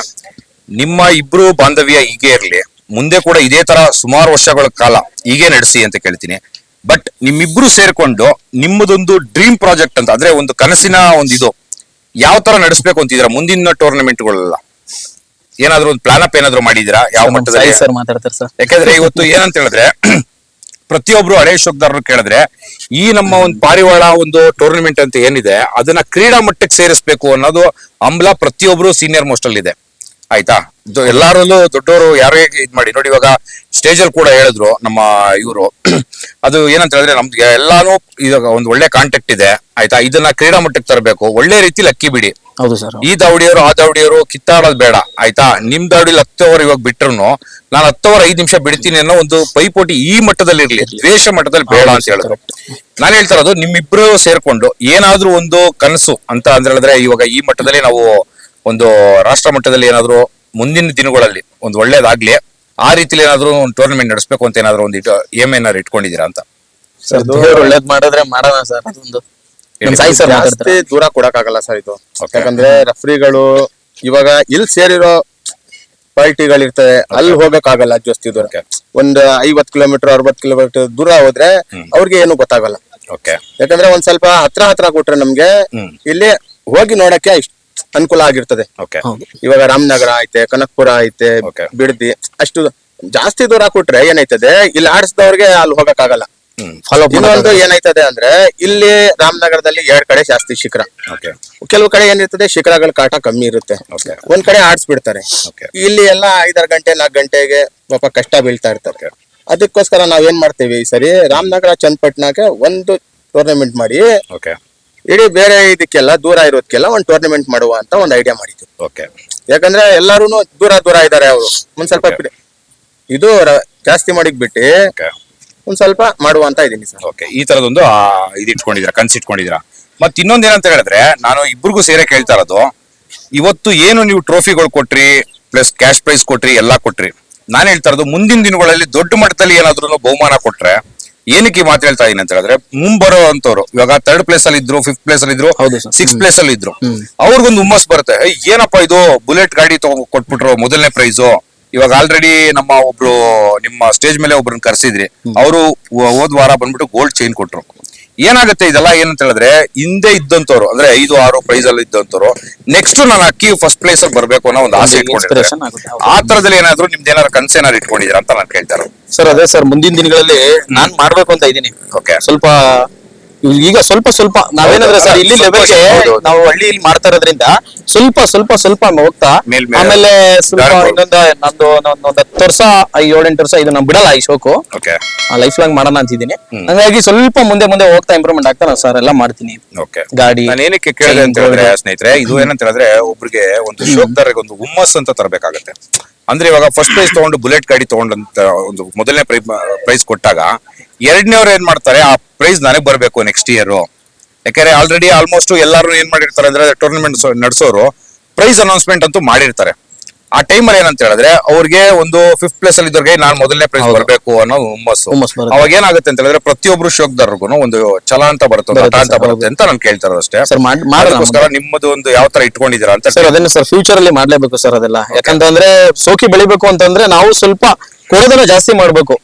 ನಿಮ್ಮ ಇಬ್ರು ಬಾಂಧವ್ಯ ಹೀಗೆ ಇರ್ಲಿ ಮುಂದೆ ಕೂಡ ಇದೇ ತರ ಸುಮಾರು ವರ್ಷಗಳ ಕಾಲ ಹೀಗೆ ನಡೆಸಿ ಅಂತ ಕೇಳ್ತೀನಿ. ಬಟ್ ನಿಮ್ಮಿಬ್ರು ಸೇರ್ಕೊಂಡು ನಿಮ್ಮದೊಂದು ಡ್ರೀಮ್ ಪ್ರಾಜೆಕ್ಟ್ ಅಂತ ಅಂದ್ರೆ ಒಂದು ಕನಸಿನ ಒಂದು ಇದು ಯಾವ ತರ ನಡೆಸ್ಬೇಕು ಅಂತಿದ್ರ ಮುಂದಿನ ಟೂರ್ನಮೆಂಟ್ಗಳೆಲ್ಲ ಏನಾದ್ರು ಒಂದು ಪ್ಲಾನ್ ಅಪ್ ಏನಾದ್ರು ಮಾಡಿದಿರಾ ಯಾವ ಮಟ್ಟದಲ್ಲಿ? ಸರ್ ಮಾತಾಡ್ತಾರೆ ಸರ್ ಯಾಕಂದ್ರೆ ಇವತ್ತು ಏನಂತ ಹೇಳಿದ್ರೆ ಪ್ರತಿಯೊಬ್ರು ಹಳೆ ಶೋಕ್ದಾರರು ಕೇಳಿದ್ರೆ ಈ ನಮ್ಮ ಒಂದು ಪಾರಿವಾಳ ಒಂದು ಟೂರ್ನಮೆಂಟ್ ಅಂತ ಏನಿದೆ ಅದನ್ನ ಕ್ರೀಡಾ ಮಟ್ಟಕ್ಕೆ ಸೇರಿಸಬೇಕು ಅನ್ನೋದು ಹಂಬಲ ಪ್ರತಿಯೊಬ್ರು ಸೀನಿಯರ್ ಮೋಸ್ಟ್ ಅಲ್ಲಿ ಇದೆ. ಆಯ್ತಾ? ಇದು ಎಲ್ಲಾರಲ್ಲೂ ದೊಡ್ಡವರು ಯಾರೇ ಇದ್ ಮಾಡಿ ನೋಡಿ ಇವಾಗ ಸ್ಟೇಜ್ ಅಲ್ಲಿ ಕೂಡ ಹೇಳಿದ್ರು ನಮ್ಮ ಇವರು. ಅದು ಏನಂತ ಹೇಳಿದ್ರೆ ನಮ್ಗೆ ಎಲ್ಲಾನು ಇವಾಗ ಒಂದು ಒಳ್ಳೆ ಕಾಂಟ್ಯಾಕ್ಟ್ ಇದೆ ಆಯ್ತಾ? ಇದನ್ನ ಕ್ರೀಡಾ ಮಟ್ಟಕ್ಕೆ ತರಬೇಕು. ಒಳ್ಳೆ ರೀತಿಲಿ ಅಕ್ಕಿ ಬಿಡಿ. ಹೌದು ಸರ್ ಈ ದಾವಡಿಯವರು ಆ ದಾವಡಿಯವರು ಕಿತ್ತಾಡೋದು ಬೇಡ ಆಯ್ತಾ? ನಿಮ್ ದಾವಡಿಲಿ ಹತ್ತು ಓವರ್ ಇವಾಗ ಬಿಟ್ರು ನಾನು ಹತ್ತು ಓವರ್ ಐದ್ ನಿಮಿಷ ಬಿಡ್ತೀನಿ ಅನ್ನೋ ಒಂದು ಪೈಪೋಟಿ ಈ ಮಟ್ಟದಲ್ಲಿ ಇರ್ಲಿ ದ್ವೇಷ ಮಟ್ಟದಲ್ಲಿ ಬೇಡ ಅಂತ ಹೇಳಿದ್ರು. ನಾನು ಹೇಳ್ತಾರದು ನಿಮ್ಮಿಬ್ರು ಸೇರ್ಕೊಂಡು ಏನಾದ್ರೂ ಒಂದು ಕನಸು ಅಂತ ಅಂದ್ರೆ ಹೇಳಿದ್ರೆ ಇವಾಗ ಈ ಮಟ್ಟದಲ್ಲಿ ನಾವು ಒಂದು ರಾಷ್ಟ್ರ ಮಟ್ಟದಲ್ಲಿ ಏನಾದ್ರು ಮುಂದಿನ ದಿನಗಳಲ್ಲಿ ಒಂದು ಒಳ್ಳೇದಾಗ್ಲಿ ಆ ರೀತಿಲಿ ಏನಾದ್ರು ಒಂದು ಟೂರ್ನಮೆಂಟ್ ನಡೆಸಬೇಕು ಅಂತ ಏನಾದ್ರು ಒಂದು ಏಮ್ ಏನಾದ್ರು ಇಟ್ಕೊಂಡಿದ್ದೀರಾ ಅಂತ? ಸರ್ ದೇವ್ರು ಒಳ್ಳೇದ್ ಮಾಡಿದ್ರೆ ಮಾಡೋಣ ಸರ್ ಅದೊಂದು. ನಮ್ ಸಾಯಿ ಸರ್ ಜಾಸ್ತಿ ದೂರ ಕೊಡಕ್ಕಾಗಲ್ಲ ಸರ್ ಇದು. Okay. ಯಾಕಂದ್ರೆ ರೆಫ್ರಿಗಳು ಇವಾಗ ಇಲ್ಲಿ ಸೇರಿರೋ ಪಾರ್ಟಿಗಳಿರ್ತವೆ ಅಲ್ಲಿ ಹೋಗಕ್ ಆಗಲ್ಲ ಜಾಸ್ತಿ ದೂರ. Okay. ಒಂದ್ ಐವತ್ ಕಿಲೋಮೀಟರ್ ಅರವತ್ ಕಿಲೋಮೀಟರ್ ದೂರ ಹೋದ್ರೆ ಅವ್ರಿಗೆ ಏನು ಗೊತ್ತಾಗಲ್ಲ. ಓಕೆ ಯಾಕಂದ್ರೆ ಒಂದ್ ಸ್ವಲ್ಪ ಹತ್ರ ಹತ್ರ ಕೊಟ್ರೆ ನಮ್ಗೆ ಹ್ಮ್. ಇಲ್ಲಿ ಹೋಗಿ ನೋಡಕ್ಕೆ ಇಷ್ಟ್ ಅನುಕೂಲ ಆಗಿರ್ತದೆ. ಓಕೆ ಇವಾಗ ರಾಮನಗರ ಐತೆ ಕನಕ್ಪುರ ಐತೆ Okay. ಬಿಡದಿ ಅಷ್ಟು ಜಾಸ್ತಿ ದೂರ ಕೊಟ್ರೆ ಏನಾಯ್ತದೆ? ಇಲ್ಲಿ ಆಡಿಸಿದವ್ರಿಗೆ ಅಲ್ಲಿ ಹೋಗಕ್ಕಾಗಲ್ಲ. ಫಾಲೋ ಇನ್ನೊಂದು ಏನಾಯ್ತದೆ ಅಂದ್ರೆ ಇಲ್ಲಿ ರಾಮನಗರದಲ್ಲಿ ಎರಡ್ ಕಡೆ ಜಾಸ್ತಿ ಶಿಖರ. ಓಕೆ ಕೆಲವು ಕಡೆ ಏನಿರ್ತದೆ ಶಿಖರಗಳ ಕಾಟ ಕಮ್ಮಿ ಇರುತ್ತೆ. ಓಕೆ ಒಂದ್ ಕಡೆ ಆಡಿಸ್ಬಿಡ್ತಾರೆ. Okay. ಇಲ್ಲಿ ಎಲ್ಲ ಐದಾರು ಗಂಟೆ ನಾಲ್ಕು ಗಂಟೆಗೆ ಪಾಪ ಕಷ್ಟ ಬೀಳ್ತಾ ಇರ್ತಾರೆ ಅದಕ್ಕೋಸ್ಕರ ನಾವ್ ಏನ್ ಮಾಡ್ತೀವಿ ಈ ಸರಿ ರಾಮನಗರ ಚನ್ನಪಟ್ಟಣಕ್ಕೆ ಒಂದು ಟೂರ್ನಮೆಂಟ್ ಮಾಡಿ ಓಕೆ ಇಡೀ ಬೇರೆ ಇದಕ್ಕೆಲ್ಲ ದೂರ ಇರೋದಕ್ಕೆಲ್ಲ ಒಂದು ಟೂರ್ನಮೆಂಟ್ ಮಾಡುವ ಅಂತ ಒಂದು ಐಡಿಯಾ ಮಾಡಿದ್ವಿ ಓಕೆ ಯಾಕಂದ್ರೆ ಎಲ್ಲಾರು ದೂರ ದೂರ ಇದಾರೆ ಅವರು. ಒಂದ್ ಸ್ವಲ್ಪ ಬಿಡಿ- ಇದು ರ- ಜಾಸ್ತಿ ಮಾಡಿಕ್ ಬಿಟ್ಟು ಓಕೆ ಒಂದ್ ಸ್ವಲ್ಪ ಮಾಡುವ ಅಂತ ಇದೀನಿ ಸರ್. ಓಕೆ ಈ ತರದೊಂದು ಆ, ಇದು ಇಟ್ಕೊಂಡಿದ್ದೀರಾ ಕನ್ಸ್ ಮತ್ ಇನ್ನೊಂದ್ ಏನಂತ ಹೇಳಿದ್ರೆ ನಾನು ಇಬ್ರಿಗೂ ಸೇರೆ ಕೇಳ್ತಾ ಇರೋದು ಇವತ್ತು ಏನು ನೀವು ಟ್ರೋಫಿಗಳು ಕೊಟ್ರಿ ಪ್ಲಸ್ ಕ್ಯಾಶ್ ಪ್ರೈಸ್ ಕೊಟ್ರಿ ಎಲ್ಲಾ ಕೊಟ್ರಿ. ನಾನು ಹೇಳ್ತಾ ಇರೋದು ಮುಂದಿನ ದಿನಗಳಲ್ಲಿ ದೊಡ್ಡ ಮಟ್ಟದಲ್ಲಿ ಏನಾದ್ರೂ ಬಹುಮಾನ ಕೊಟ್ರೆ ಏನಕ್ಕೆ ಮಾತು ಹೇಳ್ತಾ ಇದೀನಿ ಅಂತ ಹೇಳಿದ್ರೆ ಮುಂಬರೋ ಅಂತವ್ರು ಇವಾಗ ಥರ್ಡ್ ಪ್ಲೇಸ್ ಅಲ್ಲಿ ಇದ್ರು ಫಿಫ್ತ್ ಪ್ಲೇಸ್ ಅಲ್ಲಿ ಇದ್ರು ಹೌದು. ಸಿಕ್ಸ್ ಪ್ಲೇಸ್ ಅಲ್ಲಿ ಇದ್ರು. ಅವ್ರಿಗೊಂದು ಹುಮ್ಮಸ್ ಬರುತ್ತೆ. ಏಯ್, ಏನಪ್ಪಾ ಇದು? ಬುಲೆಟ್ ಗಾಡಿ ತಗೊಂಡ್ ಕೊಟ್ಬಿಟ್ರು ಮೊದಲನೇ ಪ್ರೈಸು ಇವಾಗ ಆಲ್ರೆಡಿ ನಮ್ಮ ಒಬ್ರು ನಿಮ್ಮ ಸ್ಟೇಜ್ ಮೇಲೆ ಒಬ್ರನ್ನ ಕರ್ಸಿದ್ರಿ. ಅವರು ಹೋದ್ ವಾರ ಬಂದ್ಬಿಟ್ಟು ಗೋಲ್ಡ್ ಚೈನ್ ಕೊಟ್ರು. ಏನಾಗುತ್ತೆ ಇದೆಲ್ಲ ಏನಂತ ಹೇಳಿದ್ರೆ ಹಿಂದೆ ಇದ್ದಂತವ್ರು ಅಂದ್ರೆ ಐದು ಆರು ಪ್ರೈಸ್ ಅಲ್ಲಿ ಇದ್ದಂತವ್ರು ನೆಕ್ಸ್ಟ್ ನಾನು ಅಕ್ಕಿ ಫಸ್ಟ್ ಪ್ಲೇಸ್ ಅಲ್ಲಿ ಬರ್ಬೇಕು ಅನ್ನೋ ಒಂದು ಆಸೆ ಇಟ್ಕೊಂಡಿರ್ತಾರೆ. ಆ ತರದಲ್ಲಿ ಏನಾದ್ರು ನಿಮ್ದು ಏನಾದ್ರು ಕನ್ಸ್ ಏನಾದ್ರು ಇಟ್ಕೊಂಡಿದ್ದೀರಾ ಅಂತ ನಾನು ಕೇಳ್ತಾರೆ ಸರ್ ಅದೇ ಸರ್ ಮುಂದಿನ ದಿನಗಳಲ್ಲಿ ನಾನ್ ಮಾಡ್ಬೇಕು ಅಂತ ಇದ್ದೀನಿ. ಓಕೆ ಸ್ವಲ್ಪ ಈಗ ಸ್ವಲ್ಪ ಸ್ವಲ್ಪ ನಾವೇನಂದ್ರೆ ಸರ್ ಇಲ್ಲಿ ಲೆವೆಲ್ಗೆ ನಾವು ಹಳ್ಳಿ ನಾವು ಹಳ್ಳಿಯಲ್ಲಿ ಮಾಡ್ತಾ ಇರೋದ್ರಿಂದ ಸ್ವಲ್ಪ ಸ್ವಲ್ಪ ಸ್ವಲ್ಪ ಹೋಗ್ತಾ ಮೇಲ್ ಮೇಲೆ. ಆಮೇಲೆ ಸ್ವಲ್ಪ ಇನ್ನೊಂದು ನಂದು ಒಂದು ಹತ್ತು ವರ್ಷ ಏಳೆಂಟು ವರ್ಷ ಇದು ನಾವು ಬಿಡಲ್ಲ ಈ ಶೋಕು ಓಕೆ ಲೈಫ್ ಲಾಂಗ್ ಮಾಡೋಣ ಅಂತಿದ್ದೀನಿ. ಹಂಗಾಗಿ ಸ್ವಲ್ಪ ಮುಂದೆ ಮುಂದೆ ಹೋಗ್ತಾ ಇಂಪ್ರೂವ್ಮೆಂಟ್ ಆಗ್ತಾ ನಾನು ಸರ್ ಎಲ್ಲ ಮಾಡ್ತೀನಿ. ಓಕೆ ಗಾಡಿ ನಾನು ಏನಕ್ಕೆ ಕೇಳಿದೆ ಅಂತ ಹೇಳಿದ್ರೆ ಸ್ನೇಹಿತರೆ ಇದು ಏನಂತ ಹೇಳಿದ್ರೆ ಒಬ್ರಿಗೆ ಒಂದು ಶೋಕ್ದಾರಿಗೆ ಒಂದು ಹುಮ್ಮಸ್ ಅಂತ ತರಬೇಕಾಗತ್ತೆ. ಅಂದ್ರೆ ಇವಾಗ ಫಸ್ಟ್ ಪ್ರೈಸ್ ತಗೊಂಡು ಬುಲೆಟ್ ಗಾಡಿ ತಗೊಂಡಂತ ಒಂದು ಮೊದಲನೇ ಪ್ರೈಸ್ ಕೊಟ್ಟಾಗ ಎರಡನೇವ್ರು ಏನ್ ಮಾಡ್ತಾರೆ ಆ ಪ್ರೈಸ್ ನನಗೆ ಬರಬೇಕು ನೆಕ್ಸ್ಟ್ ಇಯರ್ ಯಾಕಂದ್ರೆ ಆಲ್ರೆಡಿ ಆಲ್ಮೋಸ್ಟ್ ಎಲ್ಲಾರು ಏನ್ ಮಾಡಿರ್ತಾರೆ ಅಂದ್ರೆ ಟೂರ್ನಮೆಂಟ್ ನಡೆಸೋರು ಪ್ರೈಸ್ ಅನೌನ್ಸ್ಮೆಂಟ್ ಅಂತೂ ಮಾಡಿರ್ತಾರೆ. ಆ ಟೈಮಲ್ಲಿ ಏನಂತ ಹೇಳಿದ್ರೆ ಅವ್ರಿಗೆ ಒಂದು ಫಿಫ್ತ್ ಪ್ಲೇಸ್ ಅಲ್ಲಿ ಇದ್ದವ್ರಿಗೆ ನಾನು ಮೊದಲನೇ ಪ್ರೈಸ್ ಬರಬೇಕು ಅನ್ನೋ ಹುಮ್ಮಸ್ಸು. ಅವಾಗ ಏನಾಗುತ್ತೆ ಅಂತ ಹೇಳಿದ್ರೆ ಪ್ರತಿಯೊಬ್ರು ಶೋಕ್ದಾರ್ಗು ಒಂದು ಛಲ ಅಂತ ಬರುತ್ತೆ ಹಠ ಅಂತ ಬರುತ್ತೆ ಅಂತ ನಾನು ಕೇಳ್ತಾ ಇರೋದು ಅಷ್ಟೇ ಅದಕ್ಕೋಸ್ಕರ ನಿಮ್ಮದು ಒಂದು ಯಾವ ತರ ಇಟ್ಕೊಂಡಿದ್ದೀರಾ ಅಂತ ಸರ್ ಅದನ್ನ ಸರ್ ಫ್ಯೂಚರ್ ಅಲ್ಲಿ ಮಾಡ್ಲೇಬೇಕು ಸರ್ ಅದೆಲ್ಲ. ಯಾಕಂತಂದ್ರೆ ಸೋಕಿ ಬೆಳಿಬೇಕು ಅಂತಂದ್ರೆ ನಾವು ಸ್ವಲ್ಪ ಕೊಡೋದನ್ನ ಜಾಸ್ತಿ ಮಾಡ್ಬೇಕು.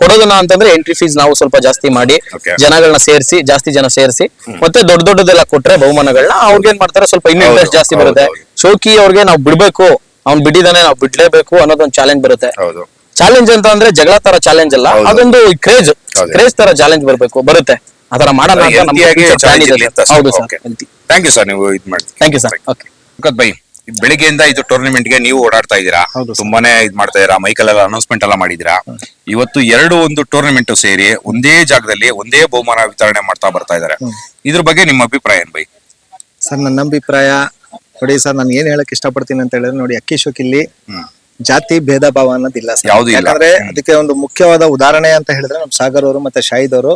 ಕೊಡೋದನ್ನ ಅಂತಂದ್ರೆ ಎಂಟ್ರಿ ಫೀಸ್ ನಾವು ಸ್ವಲ್ಪ ಜಾಸ್ತಿ ಮಾಡಿ Okay. ಜನಗಳನ್ನ ಸೇರಿಸಿ ಜಾಸ್ತಿ ಜನ ಸೇರಿಸಿ ಮತ್ತೆ ದೊಡ್ಡ ದೊಡ್ಡದೆಲ್ಲ ಕೊಟ್ರೆ ಬಹುಮಾನಗಳನ್ನ ಅವ್ರಿಗೆ ಏನ್ ಮಾಡ್ತಾರೆ ಸ್ವಲ್ಪ ಇನ್ನೂ ಹೌದು, ಇಂಟ್ರೆಸ್ಟ್ ಜಾಸ್ತಿ ಹೌದು, ಬರುತ್ತೆ. ಹೌದು. ಶೋಕಿ ಅವ್ರಿಗೆ ನಾವು ಬಿಡ್ಬೇಕು. ಅವ್ನ್ ಬಿಟ್ಟಿದಾನೆ ನಾವು ಬಿಡ್ಲೇಬೇಕು ಅನ್ನೋದೊಂದು ಚಾಲೆಂಜ್ ಬರುತ್ತೆ. ಹೌದು. ಚಾಲೆಂಜ್ ಅಂತ ಅಂದ್ರೆ ಜಗಳ ತರ ಚಾಲೆಂಜ್ ಅಲ್ಲ ಹೌದು. ಅದೊಂದು ಕ್ರೇಜ್ ಹೌದು. ಕ್ರೇಜ್ ತರ ಚಾಲೆಂಜ್ ಬರ್ಬೇಕು ಬರುತ್ತೆ. ಅದರ ಮಾಡೋಣ ಅಂತ ನಮ್ಮ ಹೆಲ್ತಿಯಾಗಿ future plan ಇದೆ. sir. ಹೌದು ಸರ್ ಥ್ಯಾಂಕ್ ಯು ಸರ್ ನೀವು ಇದು ಮಾಡಿ thank you sir okay bye ಬೆಳಿಗ್ಗೆಯಿಂದ ಇದು ಟೂರ್ನಮೆಂಟ್ಗೆ ನೀವು ಓಡಾಡ್ತಾ ಇದ್ದೀರಾ? ಹೌದು sir. ತುಂಬಾನೇ ಇದ್ ಮಾಡ್ತಾ ಇದೀರಾ ಮೈಕಲ್ಲೆಲ್ಲ ಅನೌನ್ಸ್ಮೆಂಟ್ ಎಲ್ಲ ಮಾಡಿದೀರಾ ಇವತ್ತು ಎರಡು ಒಂದು ಟೂರ್ನಮೆಂಟ್ ಸೇರಿ ಒಂದೇ ಜಾಗದಲ್ಲಿ ಒಂದೇ ಬಹುಮಾನ ವಿತರಣೆ ಮಾಡ್ತಾ ಬರ್ತಾ ಇದಾರೆ ಇದ್ರ ಬಗ್ಗೆ ನಿಮ್ಮ ಅಭಿಪ್ರಾಯ ಏನ್ ಬೈ ಸರ್ ನನ್ನ ಅಭಿಪ್ರಾಯ ನೋಡಿ ಸರ್ ನಾನು ಏನ್ ಹೇಳಕ್ ಇಷ್ಟಪಡ್ತೀನಿ ಅಂತ ಹೇಳಿದ್ರೆ ನೋಡಿ ಅಕ್ಕಿ ಶೋಕಿಲ್ಲಿ. ಜಾತಿ ಭೇದ ಭಾವ ಅನ್ನೋದಿಲ್ಲ ಸರ್. ಯಾವ್ದು ಇಲ್ಲ. ಯಾಕಂದ್ರೆ ಅದಕ್ಕೆ ಒಂದು ಮುಖ್ಯವಾದ ಉದಾಹರಣೆ ಅಂತ ಹೇಳಿದ್ರೆ ನಮ್ ಸಾಗರ್ ಅವರು ಮತ್ತೆ ಶಾಹಿದ್ ಅವರು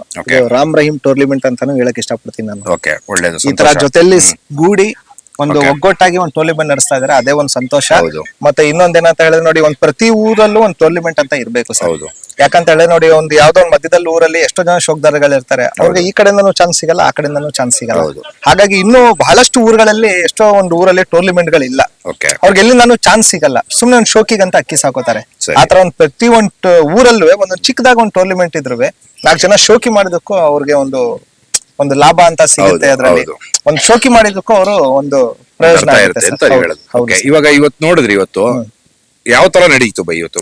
ರಾಮ್ ರಹೀಮ್ ಟೂರ್ನಿಮೆಂಟ್ ಅಂತಾನು ಹೇಳಕ್ ಇಷ್ಟಪಡ್ತೀನಿ ನಾನು. ಓಕೆ ಒಳ್ಳೇದು ಈ ತರ ಸಂತೋಷ. ಗೂಡಿ ಒಂದು ಒಗ್ಗೊಟ್ಟಾಗಿ ಒಂದು ಟೂರ್ನಿಮೆಂಟ್ ನಡೆಸ್ತಾ ಇದಾರೆ ಅದೇ ಒಂದು ಸಂತೋಷ. ಹೌದು. ಮತ್ತೆ ಇನ್ನೊಂದೇನಂತ ಹೇಳಿದ್ರೆ ನೋಡಿ ಒಂದ್ ಪ್ರತಿ ಊರಲ್ಲೂ ಒಂದು ಟೂರ್ನಿಮೆಂಟ್ ಅಂತ ಇರ್ಬೇಕು ಸರ್. ಹೌದು. ಯಾಕಂತ ಹೇಳಿದ್ರೆ ನೋಡಿ ಒಂದು ಯಾವ್ದೋ ಒಂದು ಮಧ್ಯದಲ್ಲಿ ಊರಲ್ಲಿ ಎಷ್ಟೋ ಜನ ಶೋಕ್ದಾರಗಳು ಇರ್ತಾರೆ. ಅವ್ರಿಗೆ ಈ ಕಡೆಯಿಂದನೂ ಚಾನ್ಸ್ ಸಿಗಲ್ಲ ಆ ಕಡೆಯಿಂದನೂ ಚಾನ್ಸ್ ಸಿಗಲ್ಲ. ಹಾಗಾಗಿ ಇನ್ನೂ ಬಹಳಷ್ಟು ಊರುಗಳಲ್ಲಿ ಎಷ್ಟೋ ಒಂದು ಊರಲ್ಲಿ ಟೂರ್ನಿಮೆಂಟ್ಗಳು ಇಲ್ಲ ಅವ್ರಿಗೆ ಎಲ್ಲಿಂದಾನು ಚಾನ್ಸ್ ಸಿಗಲ್ಲ. ಸುಮ್ನೆ ಒಂದು ಶೋಕಿಗಂತ ಅಕ್ಕಿ ಸಾಕೋತಾರೆ. ಸರಿ. ಆತರ ಒಂದು ಪ್ರತಿ ಒಂದು ಊರಲ್ಲೂ ಒಂದು ಚಿಕ್ಕದಾಗ ಒಂದು ಟೂರ್ನಿಮೆಂಟ್ ಇದ್ರು ನಾಲ್ಕು ಜನ ಶೋಕಿ ಮಾಡಿದಕ್ಕೂ ಅವ್ರಿಗೆ ಒಂದು ಒಂದು ಲಾಭ ಅಂತ ಸಿಗುತ್ತೆ ಅದರಲ್ಲಿ. ಒಂದು ಶೋಕಿ ಮಾಡಿದಕ್ಕೂ ಅವರು ಒಂದು ಪ್ರಯೋಜನ ಇರುತ್ತೆ ಅಂತ ಹೇಳೋದು. ಓಕೆ. ಇವಾಗ ಇವತ್ತು ನೋಡಿದ್ರಿ ಇವತ್ತು ಯಾವ ತರ ನಡೀತು ಬೈ ಇವತ್ತು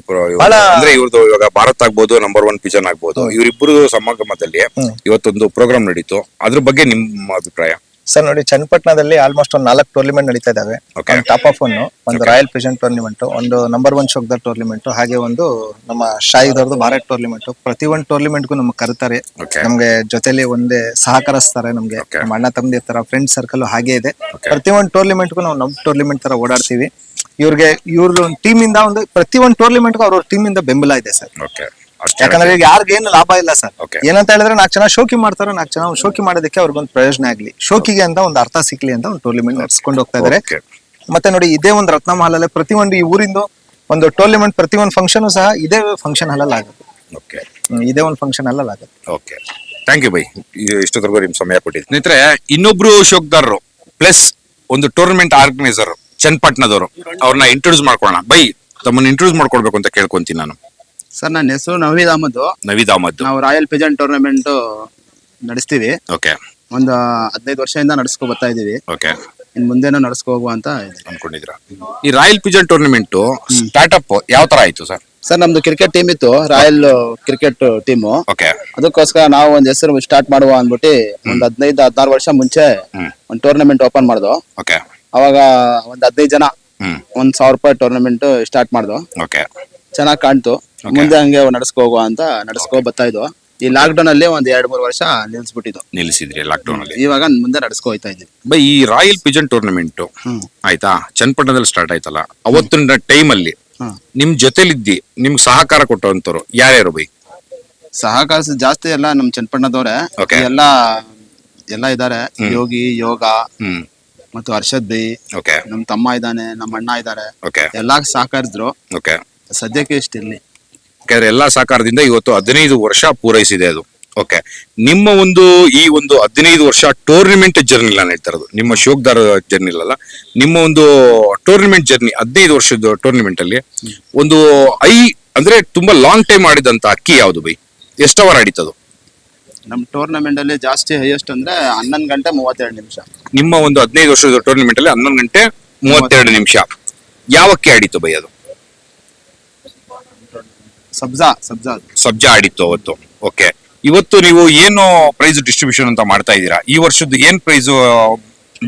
ಅಂದ್ರೆ ಇವ್ರದ್ದು ಇವಾಗ ಭಾರತ್ ಆಗ್ಬೋದು ನಂಬರ್ ಒನ್ ಪಿಜನ್ ಆಗ್ಬೋದು. ಇವರಿಬ್ಬರು ಸಮಾಗಮದಲ್ಲಿ ಇವತ್ತೊಂದು ಪ್ರೋಗ್ರಾಮ್ ನಡೀತು. ಅದ್ರ ಬಗ್ಗೆ ನಿಮ್ಮ ಅಭಿಪ್ರಾಯ? ಸರ್ ನೋಡಿ ಚನ್ನಪಟ್ಟಣದಲ್ಲಿ ಆಲ್ಮೋಸ್ಟ್ ಒಂದು ನಾಲ್ಕು ಟೂರ್ನಿಮೆಂಟ್ ನಡೀತಾ ಇದಾವೆ. ಒಂದು ಟಾಪ್ ಆಫ್ ಒನ್ ಒಂದು ರಾಯಲ್ ಪ್ರೆಸೆಂಟ್ ಟೂರ್ನಿಮೆಂಟ್ ಒಂದು ನಂಬರ್ ಒನ್ ಶೋಕ್ದರ್ ಟೂರ್ನಿಮೆಂಟ್ ಹಾಗೆ ಒಂದು ನಮ್ಮ ಶಾಯಿ ಅವ್ರದ್ದು ಭಾರತ್ ಟೂರ್ನಿಮೆಂಟ್ ಪ್ರತಿ ಒಂದು ಟೂರ್ನಿಮೆಂಟ್ಗೂ ನಮ್ಗೆ ಕರೀತಾರೆ. ನಮ್ಗೆ ಜೊತೆಲಿ ಒಂದೇ ಸಹಕರಿಸ್ತಾರೆ ನಮ್ಗೆ. ನಮ್ಮ ಅಣ್ಣ ತಮ್ಮದಿ ತರ ಫ್ರೆಂಡ್ ಸರ್ಕಲ್ ಹಾಗೆ ಇದೆ. ಪ್ರತಿ ಒಂದು ಟೂರ್ನಿಮೆಂಟ್ಗೂ ನಾವು ನಮ್ಮ ಟೂರ್ನಿಮೆಂಟ್ ತರ ಓಡಾಡ್ತೀವಿ. ಇವ್ರಿಗೆ ಇವ್ರ ಟೀಮ್ ಇಂದ ಒಂದು ಪ್ರತಿ ಒಂದು ಟೂರ್ನಿಮೆಂಟ್ಗೂ ಅವ್ರ ಟೀಮ್ ಇಂದ ಬೆಂಬಲ ಇದೆ ಸರ್. ಯಾಕಂದ್ರೆ ಈಗ ಯಾರಿಗೇನು ಲಾಭ ಇಲ್ಲ ಸರ್. ಏನಂತ ಹೇಳಿದ್ರೆ ನಾಲ್ಕು ಜನ ಶೋಕಿ ಮಾಡ್ತಾರೆ ನಾಲ್ಕು ಜನ ಶೋಕಿ ಮಾಡೋದಕ್ಕೆ ಅವ್ರಿಗೊಂದು ಪ್ರಯೋಜನ ಆಗ್ಲಿ. ಶೋಕಿಗೆ ಅಂತ ಒಂದು ಅರ್ಥ ಸಿಕ್ಲಿ ಅಂತ ಒಂದು ಟೂರ್ನಿಮೆಂಟ್ ನಡೆಸ್ಕೊಂಡು ಹೋಗ್ತಾ ಇದಾರೆ. ಮತ್ತೆ ನೋಡಿ ಇದೇ ಒಂದು ರತ್ನ ಮಹಲಲ್ಲೇ ಪ್ರತಿ ಒಂದು ಈ ಊರಿಂದು ಒಂದು ಟೂರ್ನಿಮೆಂಟ್ ಪ್ರತಿ ಒಂದು ಫಂಕ್ಷನ್ ಸಹ ಇದೇ ಫಂಕ್ಷನ್ ಹಾಲಲ್ಲಿ ಆಗುತ್ತೆ. ಓಕೆ ಇದೇ ಒಂದು ಫಂಕ್ಷನ್ ಹಾಲಲ್ಲಿ ಆಗುತ್ತೆ. ಓಕೆ ಥ್ಯಾಂಕ್ ಯು ಬೈ ಇಷ್ಟೊತ್ತರೆಗೂ ನಿಮ್ ಸಮಯ ಕೊಟ್ಟಿದ್ದು. ಸ್ನೇಹಿತರೆ ಇನ್ನೊಬ್ರು ಶೋಕ್ದಾರರು ಪ್ಲಸ್ ಒಂದು ಟೂರ್ನಮೆಂಟ್ ಆರ್ಗನೈಸರ್ ಚನ್ನಪಟ್ಟಣದವರು ಅವ್ರನ್ನ ಇಂಟ್ರೊಡ್ಯೂಸ್ ಮಾಡ್ಕೊಳ್ಳೋಣ. ಬೈ ತಮ್ಮನ್ನ ಇಂಟ್ರೊಡ್ಯೂಸ್ ಮಾಡ್ಕೊಳ್ಬೇಕು ಅಂತ ಕೇಳ್ಕೊಂತೀನಿ ನಾನು. ಸರ್ ನನ್ನ ಹೆಸರು ನವೀದ್ ಅಹಮದ್. ನವೀದ್ ಅಹಮದ್. ನಾವು ರಾಯಲ್ ಪಿಜನ್ ಟೂರ್ನಮೆಂಟ್ ನಡೆಸ್ತೀವಿ. ಓಕೆ. ಒಂದು ಹದಿನೈದು ವರ್ಷದಿಂದ ನಡೆಸ್ಕೊ ಬರ್ತಾ ಇದೀವಿ ಓಕೆ. ಇನ್ ಮುಂದೆನೂ ನಡೆಸ್ಕೊ ಹೋಗುವ ಅಂತ ಇದೆ. ಅನ್ಕೊಂಡಿದ್ರ ಈ ರಾಯಲ್ ಪಿಜನ್ ಟೂರ್ನಮೆಂಟ್ ಸ್ಟಾರ್ಟ್ಅಪ್ ಯಾವ ತರ ಆಯ್ತು ಸರ್? ಸರ್ ನಮ್ದು ಕ್ರಿಕೆಟ್ ಟೀಮ್ ಇತ್ತು ರಾಯಲ್ ಕ್ರಿಕೆಟ್ ಟೀಮು ಓಕೆ. ಅದಕ್ಕೋಸ್ಕರ ನಾವು ಒಂದು ಹೆಸರು ಸ್ಟಾರ್ಟ್ ಮಾಡುವ ಅಂದ್ಬಿಟ್ಟು ಒಂದು ಹದಿನೈದು ಹದಿನಾರು ವರ್ಷ ಮುಂಚೆ ಹ್ಮ್. ಒಂದು ಟೂರ್ನಮೆಂಟ್ ಓಪನ್ ಮಾಡ್ದು. ಓಕೆ. ಅವಾಗ ಒಂದು ಹದಿನೈದು ಜನ ಹ್ಮ್. ಒಂದ್ ಸಾವಿರ ರೂಪಾಯಿ ಟೂರ್ನಮೆಂಟ್ ಸ್ಟಾರ್ಟ್ ಮಾಡ್ದು. ಓಕೆ. ಚೆನ್ನಾಗಿ ಕಾಣ್ತು. ಮುಂದೆ ಹಂಗೆ ನಡ್ಸ್ಕೊ ಹೋಗುವ ಅಂತ ನಡ್ಸ್ಕೊ ಬರ್ತಾ ಇದ್ವು. ಈ ಲಾಕ್ ಡೌನ್ ಅಲ್ಲಿ ಒಂದ್ ಎರಡ್ ಮೂರು ವರ್ಷ ನಿಲ್ಸ್ಬಿಟ್ಟಿದ್ದು. ನಿಲ್ಸಿದ್ರಿ ಲಾಕ್ಡೌನ್ ಅಲ್ಲಿ ಇವಾಗ ಮುಂದೆ ನಡ್ಸ್ಕೊ ಹೋಯ್ತಾ ಇದೀವಿ ಬೈ ಈ ರಾಯಲ್ ಪಿಜನ್ ಟೂರ್ನಮೆಂಟ್ ಆಯ್ತಾ? ಚನ್ನಪಟ್ಟಣದಲ್ಲಿ ಸ್ಟಾರ್ಟ್ ಆಯ್ತಲ್ಲ? ಅವತ್ತಿನ ಟೈಮ್ ಅಲ್ಲಿ. ನಿಮ್ ಜೊತೆಲಿದ್ದಿ ನಿಮ್ಗೆ ಸಹಕಾರ ಕೊಟ್ಟಂತವ್ರು ಯಾರ್ಯಾರು ಬೈ? ಸಹಕಾರ ಜಾಸ್ತಿ ಎಲ್ಲ ನಮ್ ಚನ್ನಪಟ್ಟಣದವ್ರೆ. Okay. ಎಲ್ಲ ಎಲ್ಲ ಇದಾರೆ. ಯೋಗಿ ಯೋಗ ಮತ್ತು ಹರ್ಷದ್ ಬೈ. ಓಕೆ ನಮ್ ತಮ್ಮ ಇದ್ದಾನೆ ನಮ್ಮ ಅಣ್ಣ ಇದಾರೆ ಓಕೆ ಎಲ್ಲಾ ಸಹಕರಿಸಿದ್ರು. ಓಕೆ ಸದ್ಯಕ್ಕೆ ಇಷ್ಟಿರ್ಲಿ. ಯಾಕಂದ್ರೆ ಎಲ್ಲಾ ಸಹಕಾರದಿಂದ ಇವತ್ತು ಹದಿನೈದು ವರ್ಷ ಪೂರೈಸಿದೆ ಅದು. ಓಕೆ ನಿಮ್ಮ ಒಂದು ಈ ಒಂದು ಹದಿನೈದು ವರ್ಷ ಟೂರ್ನಿಮೆಂಟ್ ಜರ್ನಿ ನಾನು ಹೇಳ್ತಾ ಇರೋದು. ನಿಮ್ಮ ಶೋಕ್ದಾರ ಜರ್ನಿ ಅಲ್ಲ ನಿಮ್ಮ ಒಂದು ಟೂರ್ನಿಮೆಂಟ್ ಜರ್ನಿ ಹದಿನೈದು ವರ್ಷದ ಟೂರ್ನಿಮೆಂಟ್ ಅಲ್ಲಿ ಒಂದು ಐ ಅಂದ್ರೆ ತುಂಬಾ ಲಾಂಗ್ ಟೈಮ್ ಆಡಿದಂತ ಅಕ್ಕಿ ಯಾವುದು ಬೈ? ಎಷ್ಟು ಅವರ್ ಆಡಿತದು ನಮ್ಮ ಟೂರ್ನಮೆಂಟ್ ಅಲ್ಲಿ ಜಾಸ್ತಿ ಹೈಯೆಸ್ಟ್ ಅಂದ್ರೆ ಹನ್ನೊಂದು ಗಂಟೆ ಮೂವತ್ತೆರಡು ನಿಮಿಷ. ನಿಮ್ಮ ಒಂದು ಹದಿನೈದು ವರ್ಷದ ಟೂರ್ನಿಮೆಂಟ್ ಅಲ್ಲಿ ಹನ್ನೊಂದು ಗಂಟೆ ಮೂವತ್ತೆರಡು ನಿಮಿಷ. ಯಾವಕ್ಕೆ ಅಕ್ಕಿ ಆಡಿತು ಬೈ ಅದು? ಸಬ್ಜಾ ಸಬ್ಜಾ. ಸಬ್ಜಾ ಆಡಿತ್ತು ಅವತ್ತು. ಓಕೆ ಇವತ್ತು ನೀವು ಏನು ಪ್ರೈಸ್ ಡಿಸ್ಟ್ರಿಬ್ಯೂಷನ್ ಅಂತ ಮಾಡ್ತಾ ಇದ್ದೀರಾ? ಈ ವರ್ಷದ ಏನ್ ಪ್ರೈಸ್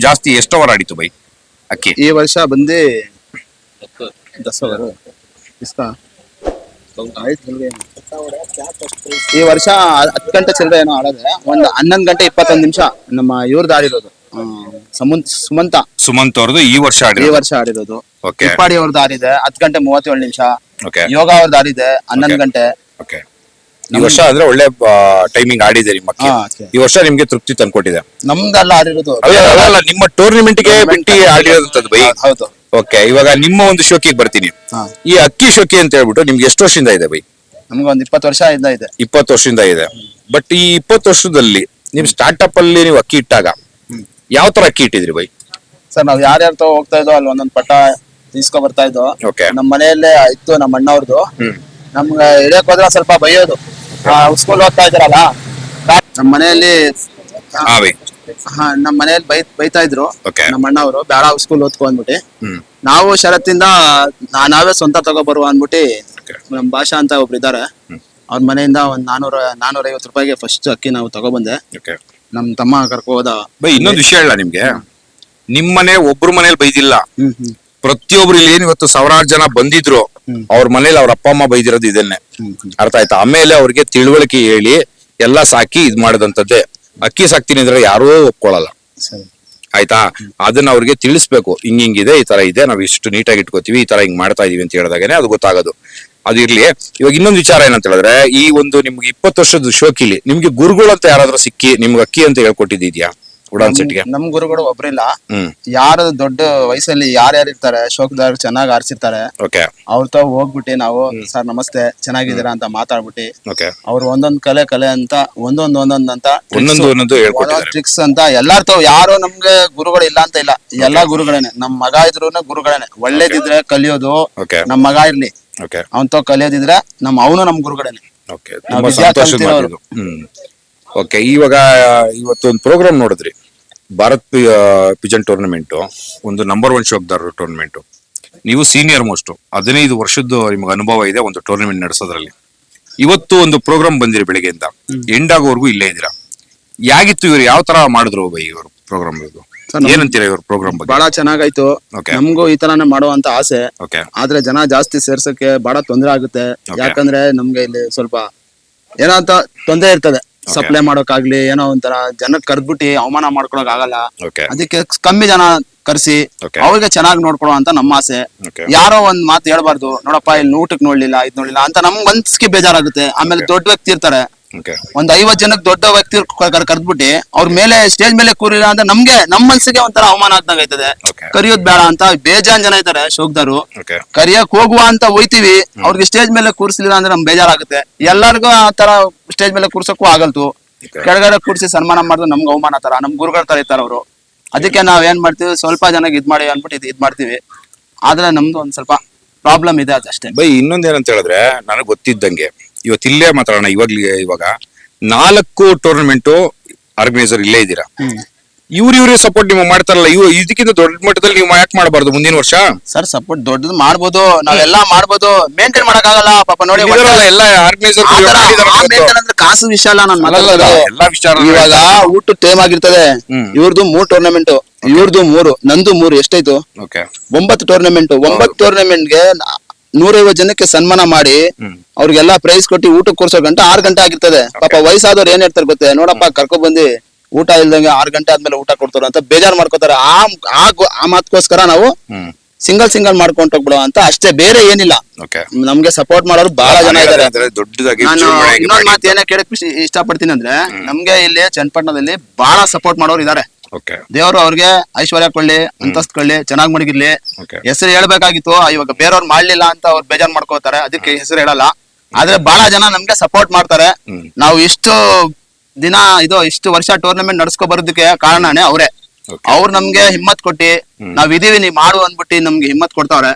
ಜಾಸ್ತಿ ಎಷ್ಟು ಅವರ್ ಆಡಿತು ಬೈ? ಅಕ್ಕಿ. ಈ ವರ್ಷ ಬಂದು ದಸ್ ಅವರು. ಈ ವರ್ಷ ಹತ್ತು ಗಂಟೆ ಚಿಲ್ಲರೆ ಏನೋ ಆಡೋದೆ. ಒಂದು ಹನ್ನೊಂದು ಗಂಟೆ ಇಪ್ಪತ್ತೊಂದು ನಿಮಿಷ ನಮ್ಮ ಇವ್ರದ್ದು ಆಡಿರೋದು. ಆ, ಸಮಂತ್ ಸುಮಂತ. ಸುಮಂತ್ ಅವ್ರದ್ದು ಈ ವರ್ಷ ಈ ಆಡಿರೋದು. ವರ್ಷ ಆಡಿರೋದು. ಓಕೆ ಅವ್ರದ್ದು ಆಡಿದೆ. ಹತ್ತು ಗಂಟೆ ಮೂವತ್ತೇಳು ನಿಮಿಷ. ಓಕೆ ಯೋಗ ಅವ್ರದ್ದು ಇದೆ ಹನ್ನೊಂದು ಗಂಟೆ. ಓಕೆ ಈ ವರ್ಷ ಅಂದ್ರೆ ಒಳ್ಳೆ ಟೈಮಿಂಗ್ ಆಡಿದೆ ನಿಮ್ಮ ಅಕ್ಕಿ ಹಾ, okay. ಈ ವರ್ಷ ನಿಮ್ಗೆ ತೃಪ್ತಿ ತಂದ್ಕೊಟ್ಟಿದೆ. ನಮ್ದಲ್ಲ ಆಡಿರೋದು. ಅಲ್ಲ ಅಲ್ಲ, ನಿಮ್ಮ ಟೂರ್ನಿಮೆಂಟ್ಗೆ ಬಿಟ್ಟು ಆಡಿರೋದಂತದ್ದು ಬೈ. ಹೌದು. ಓಕೆ ಇವಾಗ ನಿಮ್ಮ ಒಂದು ಶೋಕಿಗೆ ಬರ್ತೀನಿ. ಹಾ. ಈ ಅಕ್ಕಿ ಶೋಕಿ ಅಂತ ಹೇಳ್ಬಿಟ್ಟು ನಿಮ್ಗೆ ಎಷ್ಟು ವರ್ಷದಿಂದ ಇದೆ ಬೈ? ನಮ್ಗೆ ಒಂದ್ ಇಪ್ಪತ್ತು ವರ್ಷ ಇಂದ. ಇದೆ ಇಪ್ಪತ್ತು ವರ್ಷದಿಂದ ಇದೆ. ಬಟ್ ಈ ಇಪ್ಪತ್ತು ವರ್ಷದಲ್ಲಿ ನಿಮ್ ಸ್ಟಾರ್ಟ್ಅಪ್ ಅಲ್ಲಿ ನೀವು ಅಕ್ಕಿ ಇಟ್ಟಾಗ ಯಾವ ತರ ಅಕ್ಕಿ ಇಟ್ಟಿದ್ರಿ ಬೈ? ಸರ್ ನಾವ್ ಯಾರ್ಯಾರ ತಗೋ ಹೋಗ್ತಾ ಇದ್ದೋ ಅಲ್ಲಿ ಒಂದೊಂದ್ ಪಟ್ಟ ಇಸ್ಕೊ ಬರ್ತಾ ಇದ್ದು ನಮ್ಮ ಮನೆಯಲ್ಲೇ ಇತ್ತು ನಮ್ಮ ಅಣ್ಣವ್ರದ್ದು ಹ್ಮ್. ನಮ್ಗೆ ಹಿಡಿಯಕ್ ಹೋದ್ರೆ ಒಂದ್ ಸ್ವಲ್ಪ ಬೈಯೋದು. ಸ್ಕೂಲ್ ಓದ್ತಾ ಇದ್ರಲ್ಲ ನಮ್ಮ ಮನೆಯಲ್ಲಿ ಬೈ ಹಾ, ನಮ್ಮ ಮನೆಯಲ್ಲಿ ಬೈ ಬೈತಾ ಇದ್ರು. ನಮ್ಮ ಅಣ್ಣವ್ರು ಬೇಡ ಸ್ಕೂಲ್ ಓದ್ಕೊ ಅಂದ್ಬಿಟ್ಟು. ಹ್ಮ್. ನಾವು ಶರತ್ತಿಂದ ನಾ- ನಾವೇ ಸ್ವಂತ ತಗೋ ಬರುವ ಅಂದ್ಬಿಟ್ಟು Okay. ನಮ್ ಭಾಷಾ ಅಂತ ಒಬ್ರು ಇದಾರೆ. ಅವ್ರ ಮನೆಯಿಂದ ಒಂದ್ ನಾನೂರ ನಾನೂರ ಐವತ್ತು ರೂಪಾಯಿಗೆ ಫಸ್ಟ್ ಅಕ್ಕಿ ನಾವು ತಗೊಬಂದೆ. ಬಂದೆ ನಮ್ ತಮ್ಮ ಕರ್ಕೊ ಹೋದ. ಬೈ ಇನ್ನೊಂದು ವಿಷಯ ಹೇಳ ನಿಮ್ಗೆ. ನಿಮ್ ಮನೆ ಒಬ್ರು ಮನೇಲಿ ಬೈದಿಲ್ಲ. ಹ್ಮ್ ಹ್ಮ್. ಪ್ರತಿಯೊಬ್ರು ಇಲ್ಲಿ ಏನ್ ಇವತ್ತು ಸಾವಿರಾರು ಜನ ಬಂದಿದ್ರು ಅವ್ರ ಮನೇಲಿ ಅವ್ರ ಅಪ್ಪ ಅಮ್ಮ ಬೈದಿರೋದು ಇದನ್ನೇ. ಅರ್ಥ ಆಯ್ತಾ? ಆಮೇಲೆ ಅವ್ರಿಗೆ ತಿಳುವಳಿಕೆ ಹೇಳಿ ಎಲ್ಲ ಸಾಕಿ ಇದ್ ಮಾಡಿದಂತದ್ದೇ. ಅಕ್ಕಿ ಸಾಕ್ತೀನಿ ಅಂದ್ರೆ ಯಾರೂ ಒಪ್ಕೊಳ್ಳಲ್ಲ ಆಯ್ತಾ? ಅದನ್ನ ಅವ್ರಿಗೆ ತಿಳಿಸ್ಬೇಕು. ಹಿಂಗ ಹಿಂಗಿದೆ ಈ ತರ ಇದೆ ನಾವ್ ಇಷ್ಟು ನೀಟಾಗಿ ಇಟ್ಕೋತೀವಿ ಈ ತರ ಹಿಂಗ್ ಮಾಡ್ತಾ ಇದೀವಿ ಅಂತ ಹೇಳಿದಾಗನೆ ಅದು ಗೊತ್ತಾಗೋದು. ಅದು ಇರ್ಲಿ. ಇವಾಗ ಇನ್ನೊಂದು ವಿಚಾರ ಏನಂತ ಹೇಳಿದ್ರೆ ಈ ಒಂದು ನಿಮ್ಗೆ ಇಪ್ಪತ್ತು ವರ್ಷದ ಶೋಕಿಲಿ ನಿಮ್ಗೆ ಗುರುಗಳು ಅಂತ ಯಾರಾದ್ರೂ ಸಿಕ್ಕಿ ನಿಮ್ಗೆ ಅಕ್ಕಿ ಅಂತ ಹೇಳ್ಕೊಟ್ಟಿದ್ಯಾ ಉಡಾನ್ ಸೆಟ್ಗೆ. ನಮ್ ಗುರುಗಳು ಒಬ್ರಿಲ್ಲ. ಇಲ್ಲ ಯಾರು ದೊಡ್ಡ ವಯಸ್ಸಲ್ಲಿ ಯಾರ್ಯಾರು ಇರ್ತಾರೆ ಶೋಕದಾರ್ ಚೆನ್ನಾಗಿ ಆರಿಸಿರ್ತಾರೆ ಓಕೆ. ಅವ್ರ ತಾವ್ ಹೋಗ್ಬಿಟ್ಟು ನಾವು ಸರ್ ನಮಸ್ತೆ ಚೆನ್ನಾಗಿದ್ದೀರಾ ಅಂತ ಮಾತಾಡ್ಬಿಟ್ಟು ಓಕೆ. ಅವ್ರು ಒಂದೊಂದ್ ಕಲೆ ಕಲೆ ಅಂತ ಒಂದೊಂದ್ ಒಂದೊಂದ್ ಅಂತ ಒಂದೊಂದು ಒಂದೊಂದು ಹೇಳ್ಕೊಟ್ಟಿದ್ದಾರೆ. ಟ್ರಿಕ್ಸ್ ಅಂತ ಎಲ್ಲಾರ್ ತಾವ್ ಯಾರು ನಮ್ಗೆ ಗುರುಗಳು ಇಲ್ಲ ಅಂತ ಇಲ್ಲ. ಎಲ್ಲಾ ಗುರುಗಳೇನೆ. ನಮ್ ಮಗ ಇದ್ರು ಗುರುಗಳೇನೆ. ಒಳ್ಳೇದಿದ್ರೆ ಕಲಿಯೋದು ನಮ್ ಮಗ ಇರ್ಲಿ. ಓಕೆ. ಅವನ್ ತಾವ್ ಕಲಿಯೋದಿದ್ರೆ ನಮ್ ಅವನು ನಮ್ ಗುರುಗಳೇನೆ. ಓಕೆ. ನಾವ್ ತುಂಬಾ ವಿದ್ಯಾ ಸಂತೋಷದ ಮಾತು ಇದು. ಹ್ಮ್. ಓಕೆ ಇವಾಗ ಇವತ್ತೊಂದು ಪ್ರೋಗ್ರಾಮ್ ನೋಡಿದ್ರಿ. ಭಾರತ್ ಪಿಜನ್ ಟೂರ್ನಮೆಂಟ್ ಒಂದು ನಂಬರ್ ಒನ್ ಶೋಕ್ದಾರ್ ಟೂರ್ನಮೆಂಟ್. ನೀವು ಸೀನಿಯರ್ ಮೋಸ್ಟ್ ಹದಿನೈದು ವರ್ಷದ ನಿಮಗೆ ಅನುಭವ ಇದೆ ಒಂದು ಟೂರ್ನಮೆಂಟ್ ನಡೆಸೋದ್ರಲ್ಲಿ. ಇವತ್ತು ಒಂದು ಪ್ರೋಗ್ರಾಮ್ ಬಂದಿರಿ ಬೆಳಿಗ್ಗೆಯಿಂದ. ಎಂಡ್ ಆಗೋವರೆಗೂ ಇಲ್ಲೇ ಇದ್ದೀರಾ? ಯಾಗಿತ್ತು ಇವ್ರು ಯಾವ ತರ ಮಾಡಿದ್ರು ಬೈ ಇವರು ಪ್ರೋಗ್ರಾಮ್ ಏನಂತೀರಾ ಇವ್ರ ಪ್ರೋಗ್ರಾಮ್ ಬಗ್ಗೆ? ಬಹಳ ಚೆನ್ನಾಗಾಯ್ತು. ನಮಗೂ ಈ ತರಾನೇ ಮಾಡುವಂತ ಆಸೆ. ಆದ್ರೆ ಜನ ಜಾಸ್ತಿ ಸೇರ್ಸಕ್ಕೆ ಬಹಳ ತೊಂದರೆ ಆಗುತ್ತೆ. ಯಾಕಂದ್ರೆ ನಮ್ಗೆ ಇಲ್ಲಿ ಸ್ವಲ್ಪ ಏನಂತ ತೊಂದರೆ ಇರ್ತದೆ. ಸಪ್ಲೈ ಮಾಡೋಕಾಗ್ಲಿ ಏನೋ ಒಂಥರ ಜನಕ್ ಕರ್ದ್ಬಿಟ್ಟು ಅವಮಾನ ಮಾಡ್ಕೊಳಕ್ ಆಗಲ್ಲ. ಓಕೆ ಅದಕ್ಕೆ ಕಮ್ಮಿ ಜನ ಕರ್ಸಿ Okay. ಅವ್ರಿಗೆ ಚೆನ್ನಾಗಿ ನೋಡ್ಕೊಳೋ ಅಂತ ನಮ್ಮ ಆಸೆ. Okay. ಯಾರೋ ಒಂದ್ ಮಾತು ಹೇಳ್ಬಾರ್ದು ನೋಡಪ್ಪ ಇಲ್ಲಿ ಊಟಕ್ ನೋಡ್ಲಿಲ್ಲ ಇದ್ ನೋಡ್ಲಿಲ್ಲ ಅಂತ ನಮ್ ಮನ್ಸಿಗೆ ಬೇಜಾರಾಗುತ್ತೆ. ಆಮೇಲೆ ದೊಡ್ಡ ವ್ಯಕ್ತಿ ಇರ್ತಾರೆ. ಓಕೆ ಒಂದ್ ಐವತ್ ಜನಕ್ಕೆ ದೊಡ್ಡ ವ್ಯಕ್ತಿ ಕರ್ದ್ಬಿಟ್ಟು ಅವ್ರ ಮೇಲೆ ಸ್ಟೇಜ್ ಮೇಲೆ ಕೂರಿಲ್ಲ ಅಂದ್ರೆ ನಮ್ಗೆ ನಮ್ ಮನ್ಸಿಗೆ ಒಂಥರ ಅವಮಾನ ಆಗ್ದಂಗ ಆಯ್ತದೆ. Okay. ಕರಿಯೋದ್ ಬೇಡ ಅಂತ ಬೇಜಾನ್ ಜನ ಇದ್ದಾರೆ ಶೋಕ್ದಾರು ಓಕೆ ಕರಿಯಕ್ ಹೋಗುವ ಅಂತ ಹೋಯ್ತಿವಿ ಅವ್ರಿಗೆ ಸ್ಟೇಜ್ ಮೇಲೆ ಕೂರಿಸಲಿಲ್ಲ ಅಂದ್ರೆ ನಮ್ಗೆ ಬೇಜಾರಾಗುತ್ತೆ. ಎಲ್ಲಾರ್ಗು ಆ ತರ ಸ್ಟೇಜ್ ಮೇಲೆ ಕೂರ್ಸಕ್ಕೂ ಆಗಲ್ತು. ಕೆಳಗಡೆ ಕೂರ್ಸಿ ಸನ್ಮಾನ ಮಾಡಿದ್ರೆ ನಮ್ಗೆ ಅವಮಾನ ತರ ನಮ್ ಗುರುಗಳ ತರ ಇರ್ತಾರ ಅವರು. ಅದಕ್ಕೆ ನಾವ್ ಏನ್ ಮಾಡ್ತೀವಿ ಸ್ವಲ್ಪ ಜನಕ್ಕೆ ಇದ್ ಮಾಡಿ ಅನ್ಬಿಟ್ಟು ಇದ್- ಇದ್ ಮಾಡ್ತೀವಿ. ಆದ್ರೆ ನಮ್ದು ಒಂದ್ ಸ್ವಲ್ಪ ಪ್ರಾಬ್ಲಮ್ ಇದೆ ಅದಷ್ಟೇ ಬೈ ಇನ್ನೊಂದೇನಂತ ಹೇಳಿದ್ರೆ ನನಗೆ ಗೊತ್ತಿದ್ದಂಗೆ ಇವತ್ತು ಇಲ್ಲೇ ಮಾತಾಡೋಣ ಇವಾಗ್ಲಿ ಇವಾಗ ನಾಲ್ಕು ಟೂರ್ನಮೆಂಟ್ ಆರ್ಗನೈಸರ್ ಇಲ್ಲೇ ಇದ್ದೀರಾ? ಇವ್ರು ಇವ್ರಿಗೆ ಸಪೋರ್ಟ್ ನೀವು ಮಾಡ್ತಾರಲ್ಲ ಇವ್ ಇದಕ್ಕಿಂತ ದೊಡ್ಡ ಮಟ್ಟದಲ್ಲಿ ನೀವು ಯಾಕೆ ಮಾಡಬಾರ್ದು ಮುಂದಿನ ವರ್ಷ? ಸರ್ ಸಪೋರ್ಟ್ ದೊಡ್ಡದು ಮಾಡ್ಬೋದು ನಾವೆಲ್ಲಾ ಮಾಡ್ಬೋದು. ಮೇಂಟೈನ್ ಮಾಡಕ್ಕಾಗಲ್ಲ ಪಾಪ ನೋಡಿ ಎಲ್ಲ ಆರ್ಗನೈಸರ್ ಅಂದ್ರೆ ಕಾಸು ವಿಷಯ ಅಲ್ಲ ನಾನು ಎಲ್ಲಾ ವಿಚಾರ ಇವಾಗ ಊಟ ಟೈಮ್ ಆಗಿರ್ತದೆ. ಇವ್ರದ್ದು ಮೂರ್ ಟೂರ್ನಮೆಂಟ್ ಇವ್ರದ್ದು ಮೂರು ನಂದು ಮೂರು ಎಷ್ಟಾಯ್ತು ಒಂಬತ್ತು ಟೂರ್ನಮೆಂಟ್ ಒಂಬತ್ತು ಟೂರ್ನಮೆಂಟ್ಗೆ ನೂರೈವತ್ತು ಜನಕ್ಕೆ ಸನ್ಮಾನ ಮಾಡಿ ಅವ್ರಿಗೆಲ್ಲಾ ಪ್ರೈಸ್ ಕೊಟ್ಟು ಊಟಕ್ಕೆ ಕೂರ್ಸೋ ಗಂಟೆ ಆರ್ ಗಂಟೆ ಆಗಿರ್ತದೆ. ಪಾಪ ವಯಸ್ಸಾದವ್ರು ಏನ್ ಹೇಳ್ತಾರೆ ಗೊತ್ತೇ? ನೋಡಪ್ಪ ಕರ್ಕೊಂಡ್ ಬಂದಿ. ಊಟ ಇಲ್ದಂಗೆ ಆರು ಗಂಟೆ ಆದ್ಮೇಲೆ ಊಟ ಕೊಡ್ತಾರ ಅಂತ ಬೇಜಾರ್ ಮಾಡ್ಕೋತಾರೆ. ಆ ಆ ಗೊ- ಆ ಮಾತ್ಕೋಸ್ಕರ ನಾವು ಸಿಂಗಲ್ ಸಿಂಗಲ್ ಮಾಡ್ಕೊಂಡ್ ಹೋಗ್ಬಿಡೋ ಅಂತ ಅಷ್ಟೇ ಬೇರೆ ಏನಿಲ್ಲ. ಓಕೆ. ನಮ್ಗೆ ಸಪೋರ್ಟ್ ಮಾಡೋರು ಬಹಳ ಜನ ಇದಾರೆ. ಅಂದ್ರೆ ದೊಡ್ಡದಾಗಿ ನಾನು ಇನ್ನೊಂದ್ ಮಾತು ಏನೇ ಕೇಳಕ್ ಇಷ್ಟ- ಇಷ್ಟಪಡ್ತೀನಿ ಅಂದ್ರೆ ನಮ್ಗೆ ಇಲ್ಲಿ ಚನ್ನಪಟ್ಟಣದಲ್ಲಿ ಬಹಳ ಸಪೋರ್ಟ್ ಮಾಡೋರು ಇದಾರೆ. ಓಕೆ. ದೇವರು ಅವ್ರಿಗೆ ಐಶ್ವರ್ಯ ಕೊಳ್ಳಿ ಅಂತಸ್ತ್ ಕೊಳ್ಳಿ ಚೆನ್ನಾಗ್ ಮಡಗಿರ್ಲಿ. ಓಕೆ. ಹೆಸರು ಹೇಳ್ಬೇಕಾಗಿತ್ತು ಇವಾಗ ಬೇರೆಯವ್ರು ಮಾಡ್ಲಿಲ್ಲ ಅಂತ ಅವ್ರು ಬೇಜಾರ್ ಮಾಡ್ಕೋತಾರೆ ಅದಕ್ಕೆ ಹೆಸರು ಹೇಳಲ್ಲ. ಆದ್ರೆ ಬಹಳ ಜನ ನಮ್ಗೆ ಸಪೋರ್ಟ್ ಮಾಡ್ತಾರೆ. ಹ್ಮ್. ನಾವು ಇಷ್ಟು ದಿನ ಇದು ಇಷ್ಟು ವರ್ಷ ಟೂರ್ನಮೆಂಟ್ ನಡ್ಸ್ಕೊ ಬರೋದಕ್ಕೆ ಕಾರಣನೇ ಅವರೇ. ಅವ್ರು ನಮ್ಗೆ ಹಿಮ್ಮತ್ ಕೊಟ್ಟಿ ನಾವ್ ಇದೀವಿ ನೀವ್ ಮಾಡು ಅನ್ಬಿಟ್ಟು ನಮ್ಗೆ ಹಿಮ್ಮತ್ ಕೊಡ್ತಾವ್ರೆ.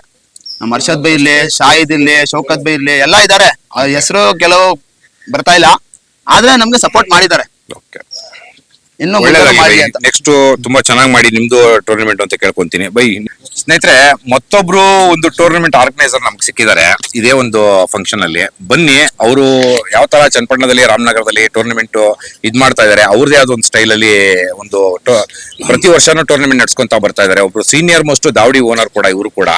ನಮ್ಮ ಹರ್ಷದ್ ಬೈ ಇರ್ಲಿ ಶಾಹಿದ್ ಇರ್ಲಿ ಶೌಕತ್ ಬೈ ಇರ್ಲಿ ಎಲ್ಲಾ ಇದಾರೆ. ಹೆಸರು ಕೆಲವು ಬರ್ತಾ ಇಲ್ಲ. ಆದ್ರೆ ನಮ್ಗೆ ಸಪೋರ್ಟ್ ಮಾಡಿದ್ದಾರೆ. ಇನ್ನು ನೆಕ್ಸ್ಟ್ ತುಂಬಾ ಚೆನ್ನಾಗಿ ಮಾಡಿ ನಿಮ್ದು ಟೂರ್ನಮೆಂಟ್ ಅಂತ ಕೇಳ್ಕೊಂತೀನಿ. ಬೈ ಸ್ನೇಹಿತರೆ ಮತ್ತೊಬ್ರು ಒಂದು ಟೂರ್ನಮೆಂಟ್ ಆರ್ಗನೈಸರ್ ನಮ್ಗೆ ಸಿಕ್ಕಿದ್ದಾರೆ. ಇದೇ ಒಂದು ಫಂಕ್ಷನ್ ಅಲ್ಲಿ. ಬನ್ನಿ ಅವರು ಯಾವ ತರ ಚನ್ನಪಟ್ಟಣದಲ್ಲಿ ರಾಮನಗರದಲ್ಲಿ ಟೂರ್ನಮೆಂಟ್ ಇದ್ ಮಾಡ್ತಾ ಇದಾರೆ ಅವ್ರದೇ ಆದ ಒಂದು ಸ್ಟೈಲ್ ಅಲ್ಲಿ ಒಂದು ಪ್ರತಿ ವರ್ಷನೂ ಟೂರ್ನಮೆಂಟ್ ನಡ್ಸ್ಕೊಂತ ಬರ್ತಾ ಇದಾರೆ. ಒಬ್ರು ಸೀನಿಯರ್ ಮೋಸ್ಟ್ ದಾವಡಿ ಓನರ್ ಕೂಡ ಇವರು ಕೂಡ.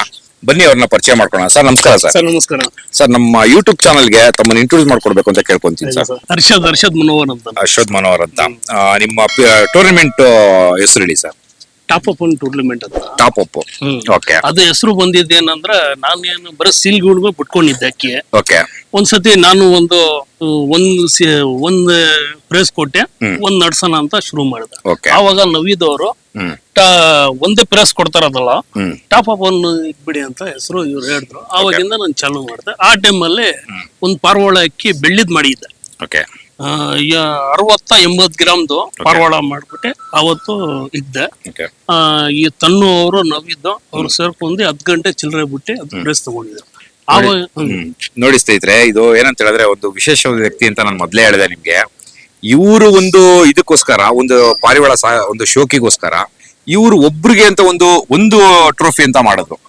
ಬನ್ನಿ ಅವ್ರನ್ನ ಪರಿಚಯ ಮಾಡ್ಕೊಳ್ಳೋಣ. ಸರ್ ನಮಸ್ಕಾರ ಸರ್. ಸರ್ ನಮಸ್ಕಾರ. ಸರ್ ನಮ್ಮ ಯೂಟ್ಯೂಬ್ ಚಾನಲ್ಗೆ ತಮ್ಮನ್ನ ಇಂಟ್ರೊಡ್ಯೂಸ್ ಮಾಡ್ಕೊಡ್ಬೇಕು ಅಂತ ಕೇಳ್ಕೊಂತೀನಿ ಸರ್. ಹರ್ಷದ್ ಹರ್ಷದ್ ಮನೋಹರ್ ಅಂತ. ಅಶ್ವಥ್ ಮನೋಹರ್ ಅಂತ. ಆ, ನಿಮ್ಮ ಟೂರ್ನಮೆಂಟ್ ಹೆಸರು ಹೇಳಿ ಸರ್. ಟಾಪ್ ಅಪ್ ಒಂದು ಟೂರ್ನಮೆಂಟ್ ಅಂತ. Top up. ಓಕೆ ಅದು ಹೆಸರು ಬಂದಿದ್ದೇನಂದ್ರ ನಾನೇನು ಬರೀ ಸೀಲ್ಗಳು ಬಿಟ್ಕೊಂಡಿದ್ದೆ ಅಕ್ಕಿ. ಓಕೆ ಒಂದ್ಸತಿ ನಾನು ಒಂದು ಒಂದ್ ಸಿ- ಒಂದ್ ಪ್ರೈಸ್ ಕೊಟ್ಟೆ ಒಂದ್ ನಡ್ಸೋಣ ಅಂತ ಶುರು ಮಾಡಿದೆ. ಆವಾಗ ನವಿದವರು ಹ್ಮ್. ಒಂದೇ ಪ್ರೈಸ್ ಕೊಡ್ತಾರದಲ್ಲ ಹ್ಮ್. ಟಾಪ್ ಅಪ್ ಅನ್ನು ಇಟ್ಬಿಡಿ ಅಂತ ಹೆಸರು ಇವ್ರು ಹೇಳಿದ್ರು. ಆವಾಗಿಂದ ನಾನು ಚಾಲು ಮಾಡಿದೆ. ಆ ಟೈಮಲ್ಲಿ ಒಂದ್ ಪಾರ್ವಾಳ ಅಕ್ಕಿ ಬೆಳ್ಳಿದ್ ಮಾಡಿದ್ದೆ. ಓಕೆ ಅರವತ್ತ ಎಂಬತ್ ಗ್ರಾಮ್ದು ಪಾರವಾಳ ಮಾಡ್ಬಿಟ್ಟೆ. ಅವತ್ತು ಇದ್ದೆ. ಆ, ಈ ತನ್ನು ಅವರು ನವಿದ್ದು ಅವ್ರು ಸೇರ್ಕೊಂಡು ಹತ್ತು ಗಂಟೆ ಚಿಲ್ಲರೆ ಬಿಟ್ಟು ಅದು ಪ್ರೆಸ್ ತಗೊಂಡಿದ್ರು. ನೋಡಿ ಸ್ನೇಹಿತರೆ ಇದು ಏನಂತ ಹೇಳಿದ್ರೆ ಒಂದು ವಿಶೇಷವಾದ ವ್ಯಕ್ತಿ ಅಂತ ನಾನು ಮೊದಲೇ ಹೇಳಿದೆ ನಿಮ್ಗೆ. ಇವರು ಒಂದು ಇದಕ್ಕೋಸ್ಕರ ಒಂದು ಪಾರಿವಾಳ ಒಂದು ಶೋಕಿಗೋಸ್ಕರ ಇವರು ಒಬ್ರಿಗೆ ಅಂತ ಒಂದು ಒಂದು ಟ್ರೋಫಿ ಅಂತ ಮಾಡಿದ್ರು.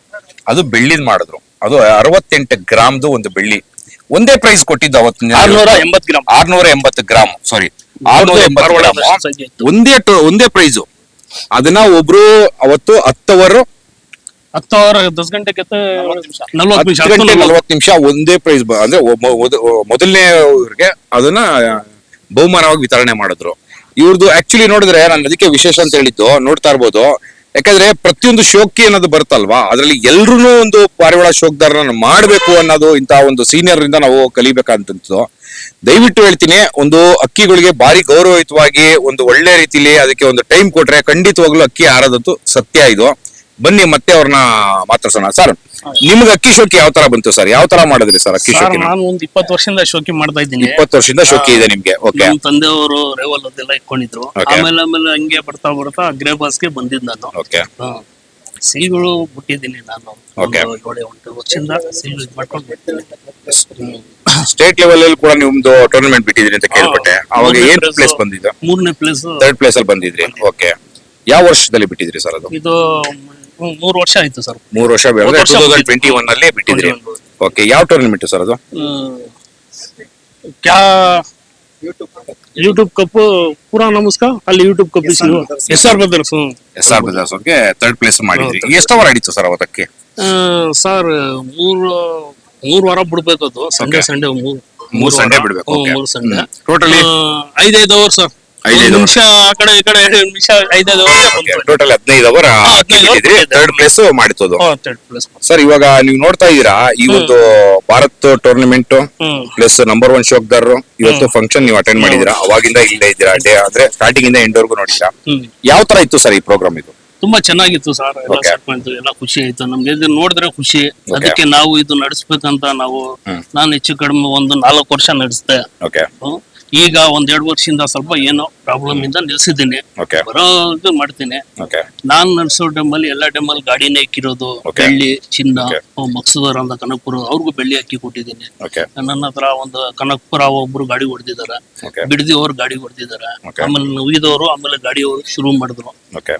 ಅದು ಬೆಳ್ಳಿದ್ ಮಾಡಿದ್ರು. ಅದು ಅರವತ್ತೆಂಟು ಗ್ರಾಮ್ದು ಒಂದು ಬೆಳ್ಳಿ. ಒಂದೇ ಪ್ರೈಸ್ ಕೊಟ್ಟಿದ್ದು ಅವತ್ತು ಆರ್ನೂರ ಎಂಬತ್ ಗ್ರಾಮ್ ಆರ್ನೂರ ಎಂಬತ್ತು ಗ್ರಾಮ್ ಸಾರಿ ಆರ್ನೂರ ಎಂಬತ್ತು ಗ್ರಾಮ್ ಒಂದೇ ಟೊ- ಒಂದೇ ಪ್ರೈಸ್ ಅದನ್ನ ಒಬ್ರು ಅವತ್ತು ಹತ್ತವರು ಹತ್ತು ಅವರ್ ದಸ್ ಗಂಟೆಗೆ ನಲ್ವತ್ತು ನಿಮಿಷ. ಹತ್ತು ಗಂಟೆ ನಲವತ್ತು ನಿಮಿಷ ಒಂದೇ ಪ್ರೈಸ್ ಅಂದ್ರೆ ಮೊದ- ಮೊದಲನೇ ಇವ್ರಿಗೆ ಅದನ್ನ ಬಹುಮಾನವಾಗಿ ವಿತರಣೆ ಮಾಡಿದ್ರು. ಇವ್ರದ್ದು ಆಕ್ಚುಲಿ ನೋಡಿದ್ರೆ ನಾನು ಅದಕ್ಕೆ ವಿಶೇಷ ಅಂತ ಹೇಳಿದ್ದು ನೋಡ್ತಾ ಇರ್ಬೋದು. ಯಾಕಂದ್ರೆ ಪ್ರತಿಯೊಂದು ಶೋಕಿ ಅನ್ನೋದು ಬರುತ್ತಲ್ವಾ? ಅದರಲ್ಲಿ ಎಲ್ರೂ ಒಂದು ಪಾರಿವಾಳ ಶೋಕ್ದಾರನ ಮಾಡಬೇಕು ಅನ್ನೋದು ಇಂತಹ ಒಂದು ಸೀನಿಯರ್ ಇಂದ ನಾವು ಕಲಿಬೇಕಂತದ್ದು ದಯವಿಟ್ಟು ಹೇಳ್ತೀನಿ, ಒಂದು ಅಕ್ಕಿಗಳಿಗೆ ಭಾರಿ ಗೌರವಯುತವಾಗಿ ಒಂದು ಒಳ್ಳೆ ರೀತಿಲಿ ಅದಕ್ಕೆ ಒಂದು ಟೈಮ್ ಕೊಟ್ರೆ ಖಂಡಿತವಾಗ್ಲೂ ಅಕ್ಕಿ ಆರೋದಂತೂ ಸತ್ಯ ಇದು. ಬನ್ನಿ ಮತ್ತೆ ಅವ್ರನ್ನ ಮಾತಾಡ್ಸೋಣ. ಸರ್ ನಿಮ್ಗೆ ಅಕ್ಕಿ ಶೋಕಿ ಯಾವ ತರ ಬಂತು ಸರ್? ಯಾವ ತರ ಮಾಡಿದ್ರಿ ಸರ್ ಅಕ್ಕಿ ಶೋಕಿ ನಾನು ಒಂದ್ ಇಪ್ಪತ್ತು ವರ್ಷದಿಂದ ಶೋಕಿ ಮಾಡ್ತಾ ಇದ್ದೀನಿ. ಇಪ್ಪತ್ತು ವರ್ಷದಿಂದ ಶೋಕಿ ಇದೆ ನಿಮ್ಗೆ. ಓಕೆ ನಮ್ಮ ತಂದೆಯವರು ರೇವಲ್ ಅದೆಲ್ಲ ಇಟ್ಕೊಂಡಿದ್ರು. Okay. ಆಮೇಲೆ ಆಮೇಲೆ ಹಂಗೆ ಬರ್ತಾ ಬರ್ತಾ ಅಗ್ರೇಬಾಸ್ಗೆ ಬಂದಿದ್ದು ನಾನು. ಓಕೆ ಹಾ. ಸೀಗಳು ಬಿಟ್ಟಿದ್ದೀನಿ ನಾನು. Okay. ಒಂದು ಏಳು ಎಂಟು ವರ್ಷದಿಂದ ಸಿಲ್ ಇದ್ ಮಾಡ್ಕೊಂಡು ಬಿಟ್ಟಿದ್ದೀನಿ. ಸ್ಟೇಟ್ ಲೆವೆಲ್ ಅಲ್ಲಿ ಕೂಡ ನಿಮ್ದು ಟೂರ್ನಮೆಂಟ್ ಬಿಟ್ಟಿದ್ರಿ ಅಂತ ಕೇಳ್ಪಟ್ಟೆ. ಅವಾಗ ಮೂರನೇ ಏನ್ place- ಪ್ಲೇಸ್ ಬಂದಿದ್ದು? ಮೂರನೇ ಪ್ಲೇಸ್ ಥರ್ಡ್ ಪ್ಲೇಸ್ ಅಲ್ಲಿ ಬಂದಿದ್ರಿ. ಓಕೆ ಯಾವ ವರ್ಷದಲ್ಲಿ ಬಿಟ್ಟಿದ್ರಿ ಸರ್ ಅದು? ಇದು ಮೂರು ವರ್ಷ ಆಯ್ತು ಸರ್ ಮೂರು ವರ್ಷ ಟೂ ತೌಸಂಡ್ ಟ್ವೆಂಟಿ ಒನ್ ಅಲ್ಲಿ ಬಿಟ್ಟಿದ್ರಿ? ಓಕೆ ಯಾವ ಟೂರ್ನಮೆಂಟ್ ಸರ್ ಅದು? ಕ್ಯಾ ಯೂಟ್ಯೂಬ್ ಕಪ್ ಪೂರಾ ನಮಸ್ಕಾರ ಅಲ್ಲಿ YouTube cup S R brothers S R brothers okay third place ಮಾಡಿದ್ರಿ. ಎಷ್ಟು ಅವರ್ ಆಡಿತ್ತು ಸರ್ ಅವತ್ತಕ್ಕೆ? ಸರ್ ಮೂರು ಮೂರು ವಾರ ಬಿಡ್ಬೇಕು ಅದು. ಸಂಡೇ ಸಂಡೇ ಮೂರು. ಮೂರ್ ಸಂಡೇ. ಬಿಡ್ಬೇಕು, ಮೂರು ಸಂಡೇ. ಟೋಟಲಿ? ಐದೈದು ಅವರ್ ಸರ್ ಐದೈದು. ನಿಮಿಷ ಆ ಕಡೆ ಈ ಕಡೆ ಎರಡು ನಿಮಿಷ ಐದೈದು ಟೋಟಲ್ ಹದಿನೈದು ಅವರ್ ಹದಿನೈದು hour ಬಿಟ್ಟಿದ್ರಿ ಥರ್ಡ್ ಪ್ಲೇಸ್ ಸರ್ ಇವಾಗ ನೀವು ನೋಡ್ತಾ ಇದ್ದೀರಾ ಈ ಒಂದು ಭಾರತ್ ಟೂರ್ನಮೆಂಟ್ ಹ್ಮ್. ಪ್ಲಸ್ ನಂಬರ್ ಒನ್ ಶೋಕ್ದಾರರು ಇವತ್ತು ಫಂಕ್ಷನ್ ನೀವು ಅಟೆಂಡ್ ಮಾಡಿದೀರಾ ಅವಾಗಿಂದ ಇಲ್ಲೇ ಇದ್ದೀರಾ? ಡೇ ಅಂದ್ರೆ ಸ್ಟಾರ್ಟಿಂಗ್ ಇಂದ ಎಂಡ್ ವರ್ಗು ನೋಡಿದೀರಾ ಹ್ಮ್. ಯಾವ ತರ ಇತ್ತು ಸರ್ ಈ ಪ್ರೋಗ್ರಾಮ್ ಇದು? ತುಂಬಾ ಚೆನ್ನಾಗಿತ್ತು ಸರ್ ಎಲ್ಲ Okay. ಸೇರ್ಕೊಂತು ಎಲ್ಲ ಖುಷಿ ಆಯ್ತು. ನಮ್ಗೆ ಇದು ನೋಡಿದ್ರೆ ಖುಷಿ. ಅದಕ್ಕೆ ನಾವು ಇದು ನಡೆಸ್ಬೇಕಂತ ನಾವು ನಾನು ಹೆಚ್ಚು ಕಡಿಮೆ ಒಂದು ನಾಲ್ಕು ವರ್ಷ ನಡೆಸ್ದೆ. ಓಕೆ ಹ್ಮ್. ಈಗ ಒಂದ್ ಎರಡು ವರ್ಷದಿಂದ ಸ್ವಲ್ಪ ಏನೋ ಪ್ರಾಬ್ಲಮ್ ಇಂದ ನಿಲ್ಸಿದ್ದೀನಿ. ಬರೋದು ಬರೋ ಇದು ಮಾಡ್ತೀನಿ. ಓಕೆ ನಾನ್ ನಡೆಸೋ ಟೈಮಲ್ಲಿ ಎಲ್ಲಾ ಟೈಮಲ್ಲಿ ಗಾಡಿನೇ ಇಕ್ಕಿರೋದು Okay. ಬೆಳ್ಳಿ ಚಿನ್ನ Okay. ಮಕ್ಸುದರ್ ಅಂತ ಕನಕಪುರ ಅವ್ರಿಗೂ ಬೆಳ್ಳಿ ಹಾಕಿ ಕೊಟ್ಟಿದ್ದೀನಿ. ಓಕೆ ನನ್ನ ಹತ್ರ ಒಂದು ಕನಕಪುರ ಒಬ್ರು ಗಾಡಿ ಹೊಡೆದಿದ್ದಾರೆ ಓಕೆ ಬಿಡದಿ ಅವ್ರು ಗಾಡಿ ಹೊಡೆದಿದ್ದಾರೆ Okay. ಆಮೇಲೆ ಉಯ್ದವರು ಆಮೇಲೆ ಗಾಡಿ ಅವರು ಶುರು ಮಾಡಿದ್ರು. ಓಕೆ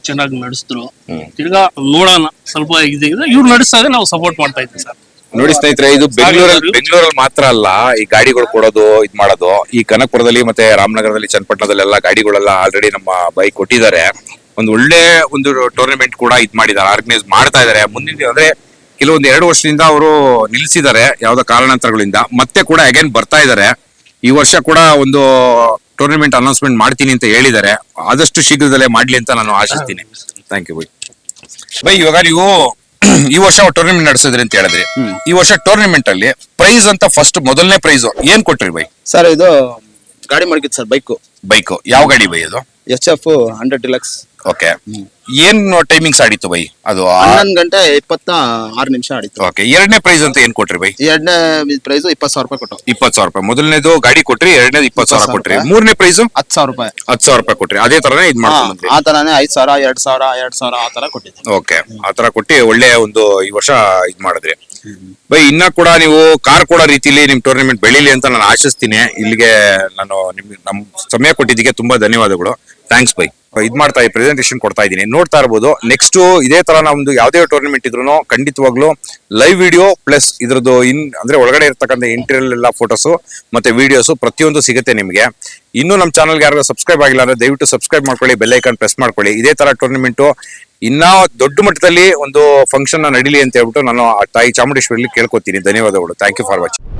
ಚೆನ್ನಾಗಿ ನಡೆಸಿದ್ರು. ಹ್ಮ್. ತಿರ್ಗಾ ನೋಡೋಣ. ಸ್ವಲ್ಪ ಇದಿದೆ ಇವ್ರು ನಡೆಸಿದಾಗ ನಾವು ಸಪೋರ್ಟ್ ಮಾಡ್ತಾ ಇದ್ದೀವಿ ಸರ್. ನೋಡಿ ಸ್ನೇಹಿತರೆ ಇದು ಬೆಂಗಳೂರಲ್ಲಿ ಬೆಂಗಳೂರಲ್ಲಿ ಮಾತ್ರ ಅಲ್ಲ ಈ ಗಾಡಿಗಳು ಕೊಡೋದು ಇದ್ ಮಾಡೋದು. ಈ ಕನಕಪುರದಲ್ಲಿ ಮತ್ತೆ ರಾಮನಗರದಲ್ಲಿ ಚನ್ನಪಟ್ಟಣದಲ್ಲೆಲ್ಲ ಗಾಡಿಗಳೆಲ್ಲ ಆಲ್ರೆಡಿ ನಮ್ಮ ಬೈಕ್ ಕೊಟ್ಟಿದ್ದಾರೆ. ಒಂದು ಒಳ್ಳೆ ಒಂದು ಟೂರ್ನಮೆಂಟ್ ಕೂಡ ಇದ್ ಮಾಡಿದ್ದಾರೆ ಆರ್ಗನೈಸ್ ಮಾಡ್ತಾ ಇದ್ದಾರೆ. ಮುಂದಿನ ದಿನ- ಅಂದ್ರೆ ಕೆಲವೊಂದು ಎರಡು ವರ್ಷದಿಂದ ಅವರು ನಿಲ್ಸಿದ್ದಾರೆ ಯಾವ್ದೋ ಕಾರಣಾಂತರಗಳಿಂದ. ಮತ್ತೆ ಕೂಡ ಅಗೇನ್ ಬರ್ತಾ ಇದ್ದಾರೆ. ಈ ವರ್ಷ ಕೂಡ ಒಂದು ಟೂರ್ನಮೆಂಟ್ ಅನೌನ್ಸ್ಮೆಂಟ್ ಮಾಡ್ತೀನಿ ಅಂತ ಹೇಳಿದ್ದಾರೆ. ಆದಷ್ಟು ಶೀಘ್ರದಲ್ಲೇ ಮಾಡ್ಲಿ ಅಂತ ನಾನು ಆಶಿಸ್ತೀನಿ. Thank you bye. ಬೈ ಇವಾಗ ನೀವು ಈ ವರ್ಷ ಟೂರ್ನಮೆಂಟ್ ನಡೆಸಿದ್ರಿ ಅಂತ ಹೇಳಿದ್ರಿ. ಈ ವರ್ಷ ಟೂರ್ನಮೆಂಟ್ ಅಲ್ಲಿ ಪ್ರೈಸ್ ಅಂತ ಫಸ್ಟ್ ಮೊದಲನೇ ಪ್ರೈಸ್ ಏನ್ ಕೊಟ್ರಿ ಬೈ? ಸರ್ ಇದು ಗಾಡಿ ಮಡಗಿತ್ತು ಸರ್ ಬೈಕು ಬೈಕ್ ಯಾವ ಗಾಡಿ ಬೈ ಅದು? H F hundred deluxe okay ಏನ್ ಟೈಮಿಂಗ್ಸ್ ಆಡಿತ್ತು ಬೈ? ಅದು ಹನ್ನೊಂದು ಗಂಟೆ ಇಪ್ಪತ್ತ ಆರು ನಿಮಿಷ ಆಡಿತ್ತು. ಓಕೆ ಎರಡನೇ ಪ್ರೈಸ್ ಅಂತ ಏನ್ ಕೊಟ್ರಿ ಬೈ? ಎರಡನೇ ಪ್ರೈಸ್ ಇಪ್ಪತ್ತು ಸಾವಿರ ರೂಪಾಯಿ ಕೊಟ್ಟು ಇಪ್ಪತ್ತು ಸಾವಿರ ರೂಪಾಯಿ. ಮೊದಲನೇದು ಗಾಡಿ ಕೊಟ್ರಿ ಎರಡನೇದು ಇಪ್ಪತ್ತು ಸಾವಿರ ಕೊಟ್ರಿ. ಮೂರನೇ ಪ್ರೈಸ್ ಹತ್ತು ಸಾವಿರ ರೂಪಾಯಿ. ಹತ್ತು ಸಾವಿರ ರೂಪಾಯಿ ಕೊಟ್ರಿ. ಅದೇ ತರನೇ ಇದು ಹಾ, ಆ ತರನೇ ಐದ್ ಸಾವಿರ ಎರಡ್ ಸಾವಿರ ಎರಡ್ ಸಾವಿರ ಆ ತರ ಕೊಟ್ಟಿದ್ದೆ. ಓಕೆ ಆ ತರ ಕೊಟ್ಟು ಒಳ್ಳೆ ಒಂದು ಈ ವರ್ಷ ಇದು ಮಾಡಿದ್ರಿ. ಬೈ ಇನ್ನ ಕೂಡ ನೀವು ಕಾರ್ ಕೊಡೋ ರೀತಿಲಿ ನಿಮ್ ಟೂರ್ನಮೆಂಟ್ ಬೆಳಿಲಿ ಅಂತ ನಾನು ಆಶಿಸ್ತೀನಿ. ಇಲ್ಲಿಗೆ ನಾನು ನಿಮ್ಗೆ ನಮ್ ಸಮಯ ಕೊಟ್ಟಿದ್ದಕ್ಕೆ ತುಂಬಾ ಧನ್ಯವಾದಗಳು. ಥ್ಯಾಂಕ್ಸ್ ಬೈ ಇದು ಮಾಡ್ತಾ ಪ್ರೆಸೆಂಟೇಷನ್ ಕೊಡ್ತಾ ಇದ್ದೀನಿ. ನೋಡ್ತಾ ಇರ್ಬೋದು ನೆಕ್ಸ್ಟ್ ಇದೇ ತರ ನಮ್ದು ಯಾವುದೇ ಟೂರ್ನಮೆಂಟ್ ಇದ್ರು ಖಂಡಿತವಾಗ್ಲೂ ಲೈವ್ ವಿಡಿಯೋ ಪ್ಲಸ್ ಇದ್ರದ್ದು ಇನ್ ಅಂದ್ರೆ ಒಳಗಡೆ ಇರ್ತಕ್ಕಂಥ ಇಂಟೀರಿಯಲ್ ಎಲ್ಲ ಫೋಟೋಸು ಮತ್ತೆ ವಿಡಿಯೋಸು ಪ್ರತಿಯೊಂದು ಸಿಗುತ್ತೆ ನಿಮಗೆ. ಇನ್ನೂ ನಮ್ಮ ಚಾನಲ್ಗೆ ಯಾರು ಸಬ್ಸ್ಕ್ರೈಬ್ ಆಗಿಲ್ಲ ಅಂದ್ರೆ ದಯವಿಟ್ಟು ಸಬ್ಸ್ಕ್ರೈಬ್ ಮಾಡ್ಕೊಳ್ಳಿ ಬೆಲ್ ಐಕಾನ್ ಪ್ರೆಸ್ ಮಾಡ್ಕೊಳ್ಳಿ. ಇದೇ ತರ ಟೂರ್ನಮೆಂಟು ಇನ್ನ ದೊಡ್ಡ ಮಟ್ಟದಲ್ಲಿ ಒಂದು ಫಂಕ್ಷನ್ ನಡೀಲಿ ಅಂತ ಹೇಳ್ಬಿಟ್ಟು ನಾನು ಆ ತಾಯಿ ಚಾಮುಂಡೇಶ್ವರಿಲಿ ಕೇಳ್ಕೊತೀನಿ. ಧನ್ಯವಾದಗಳು. Thank you for watching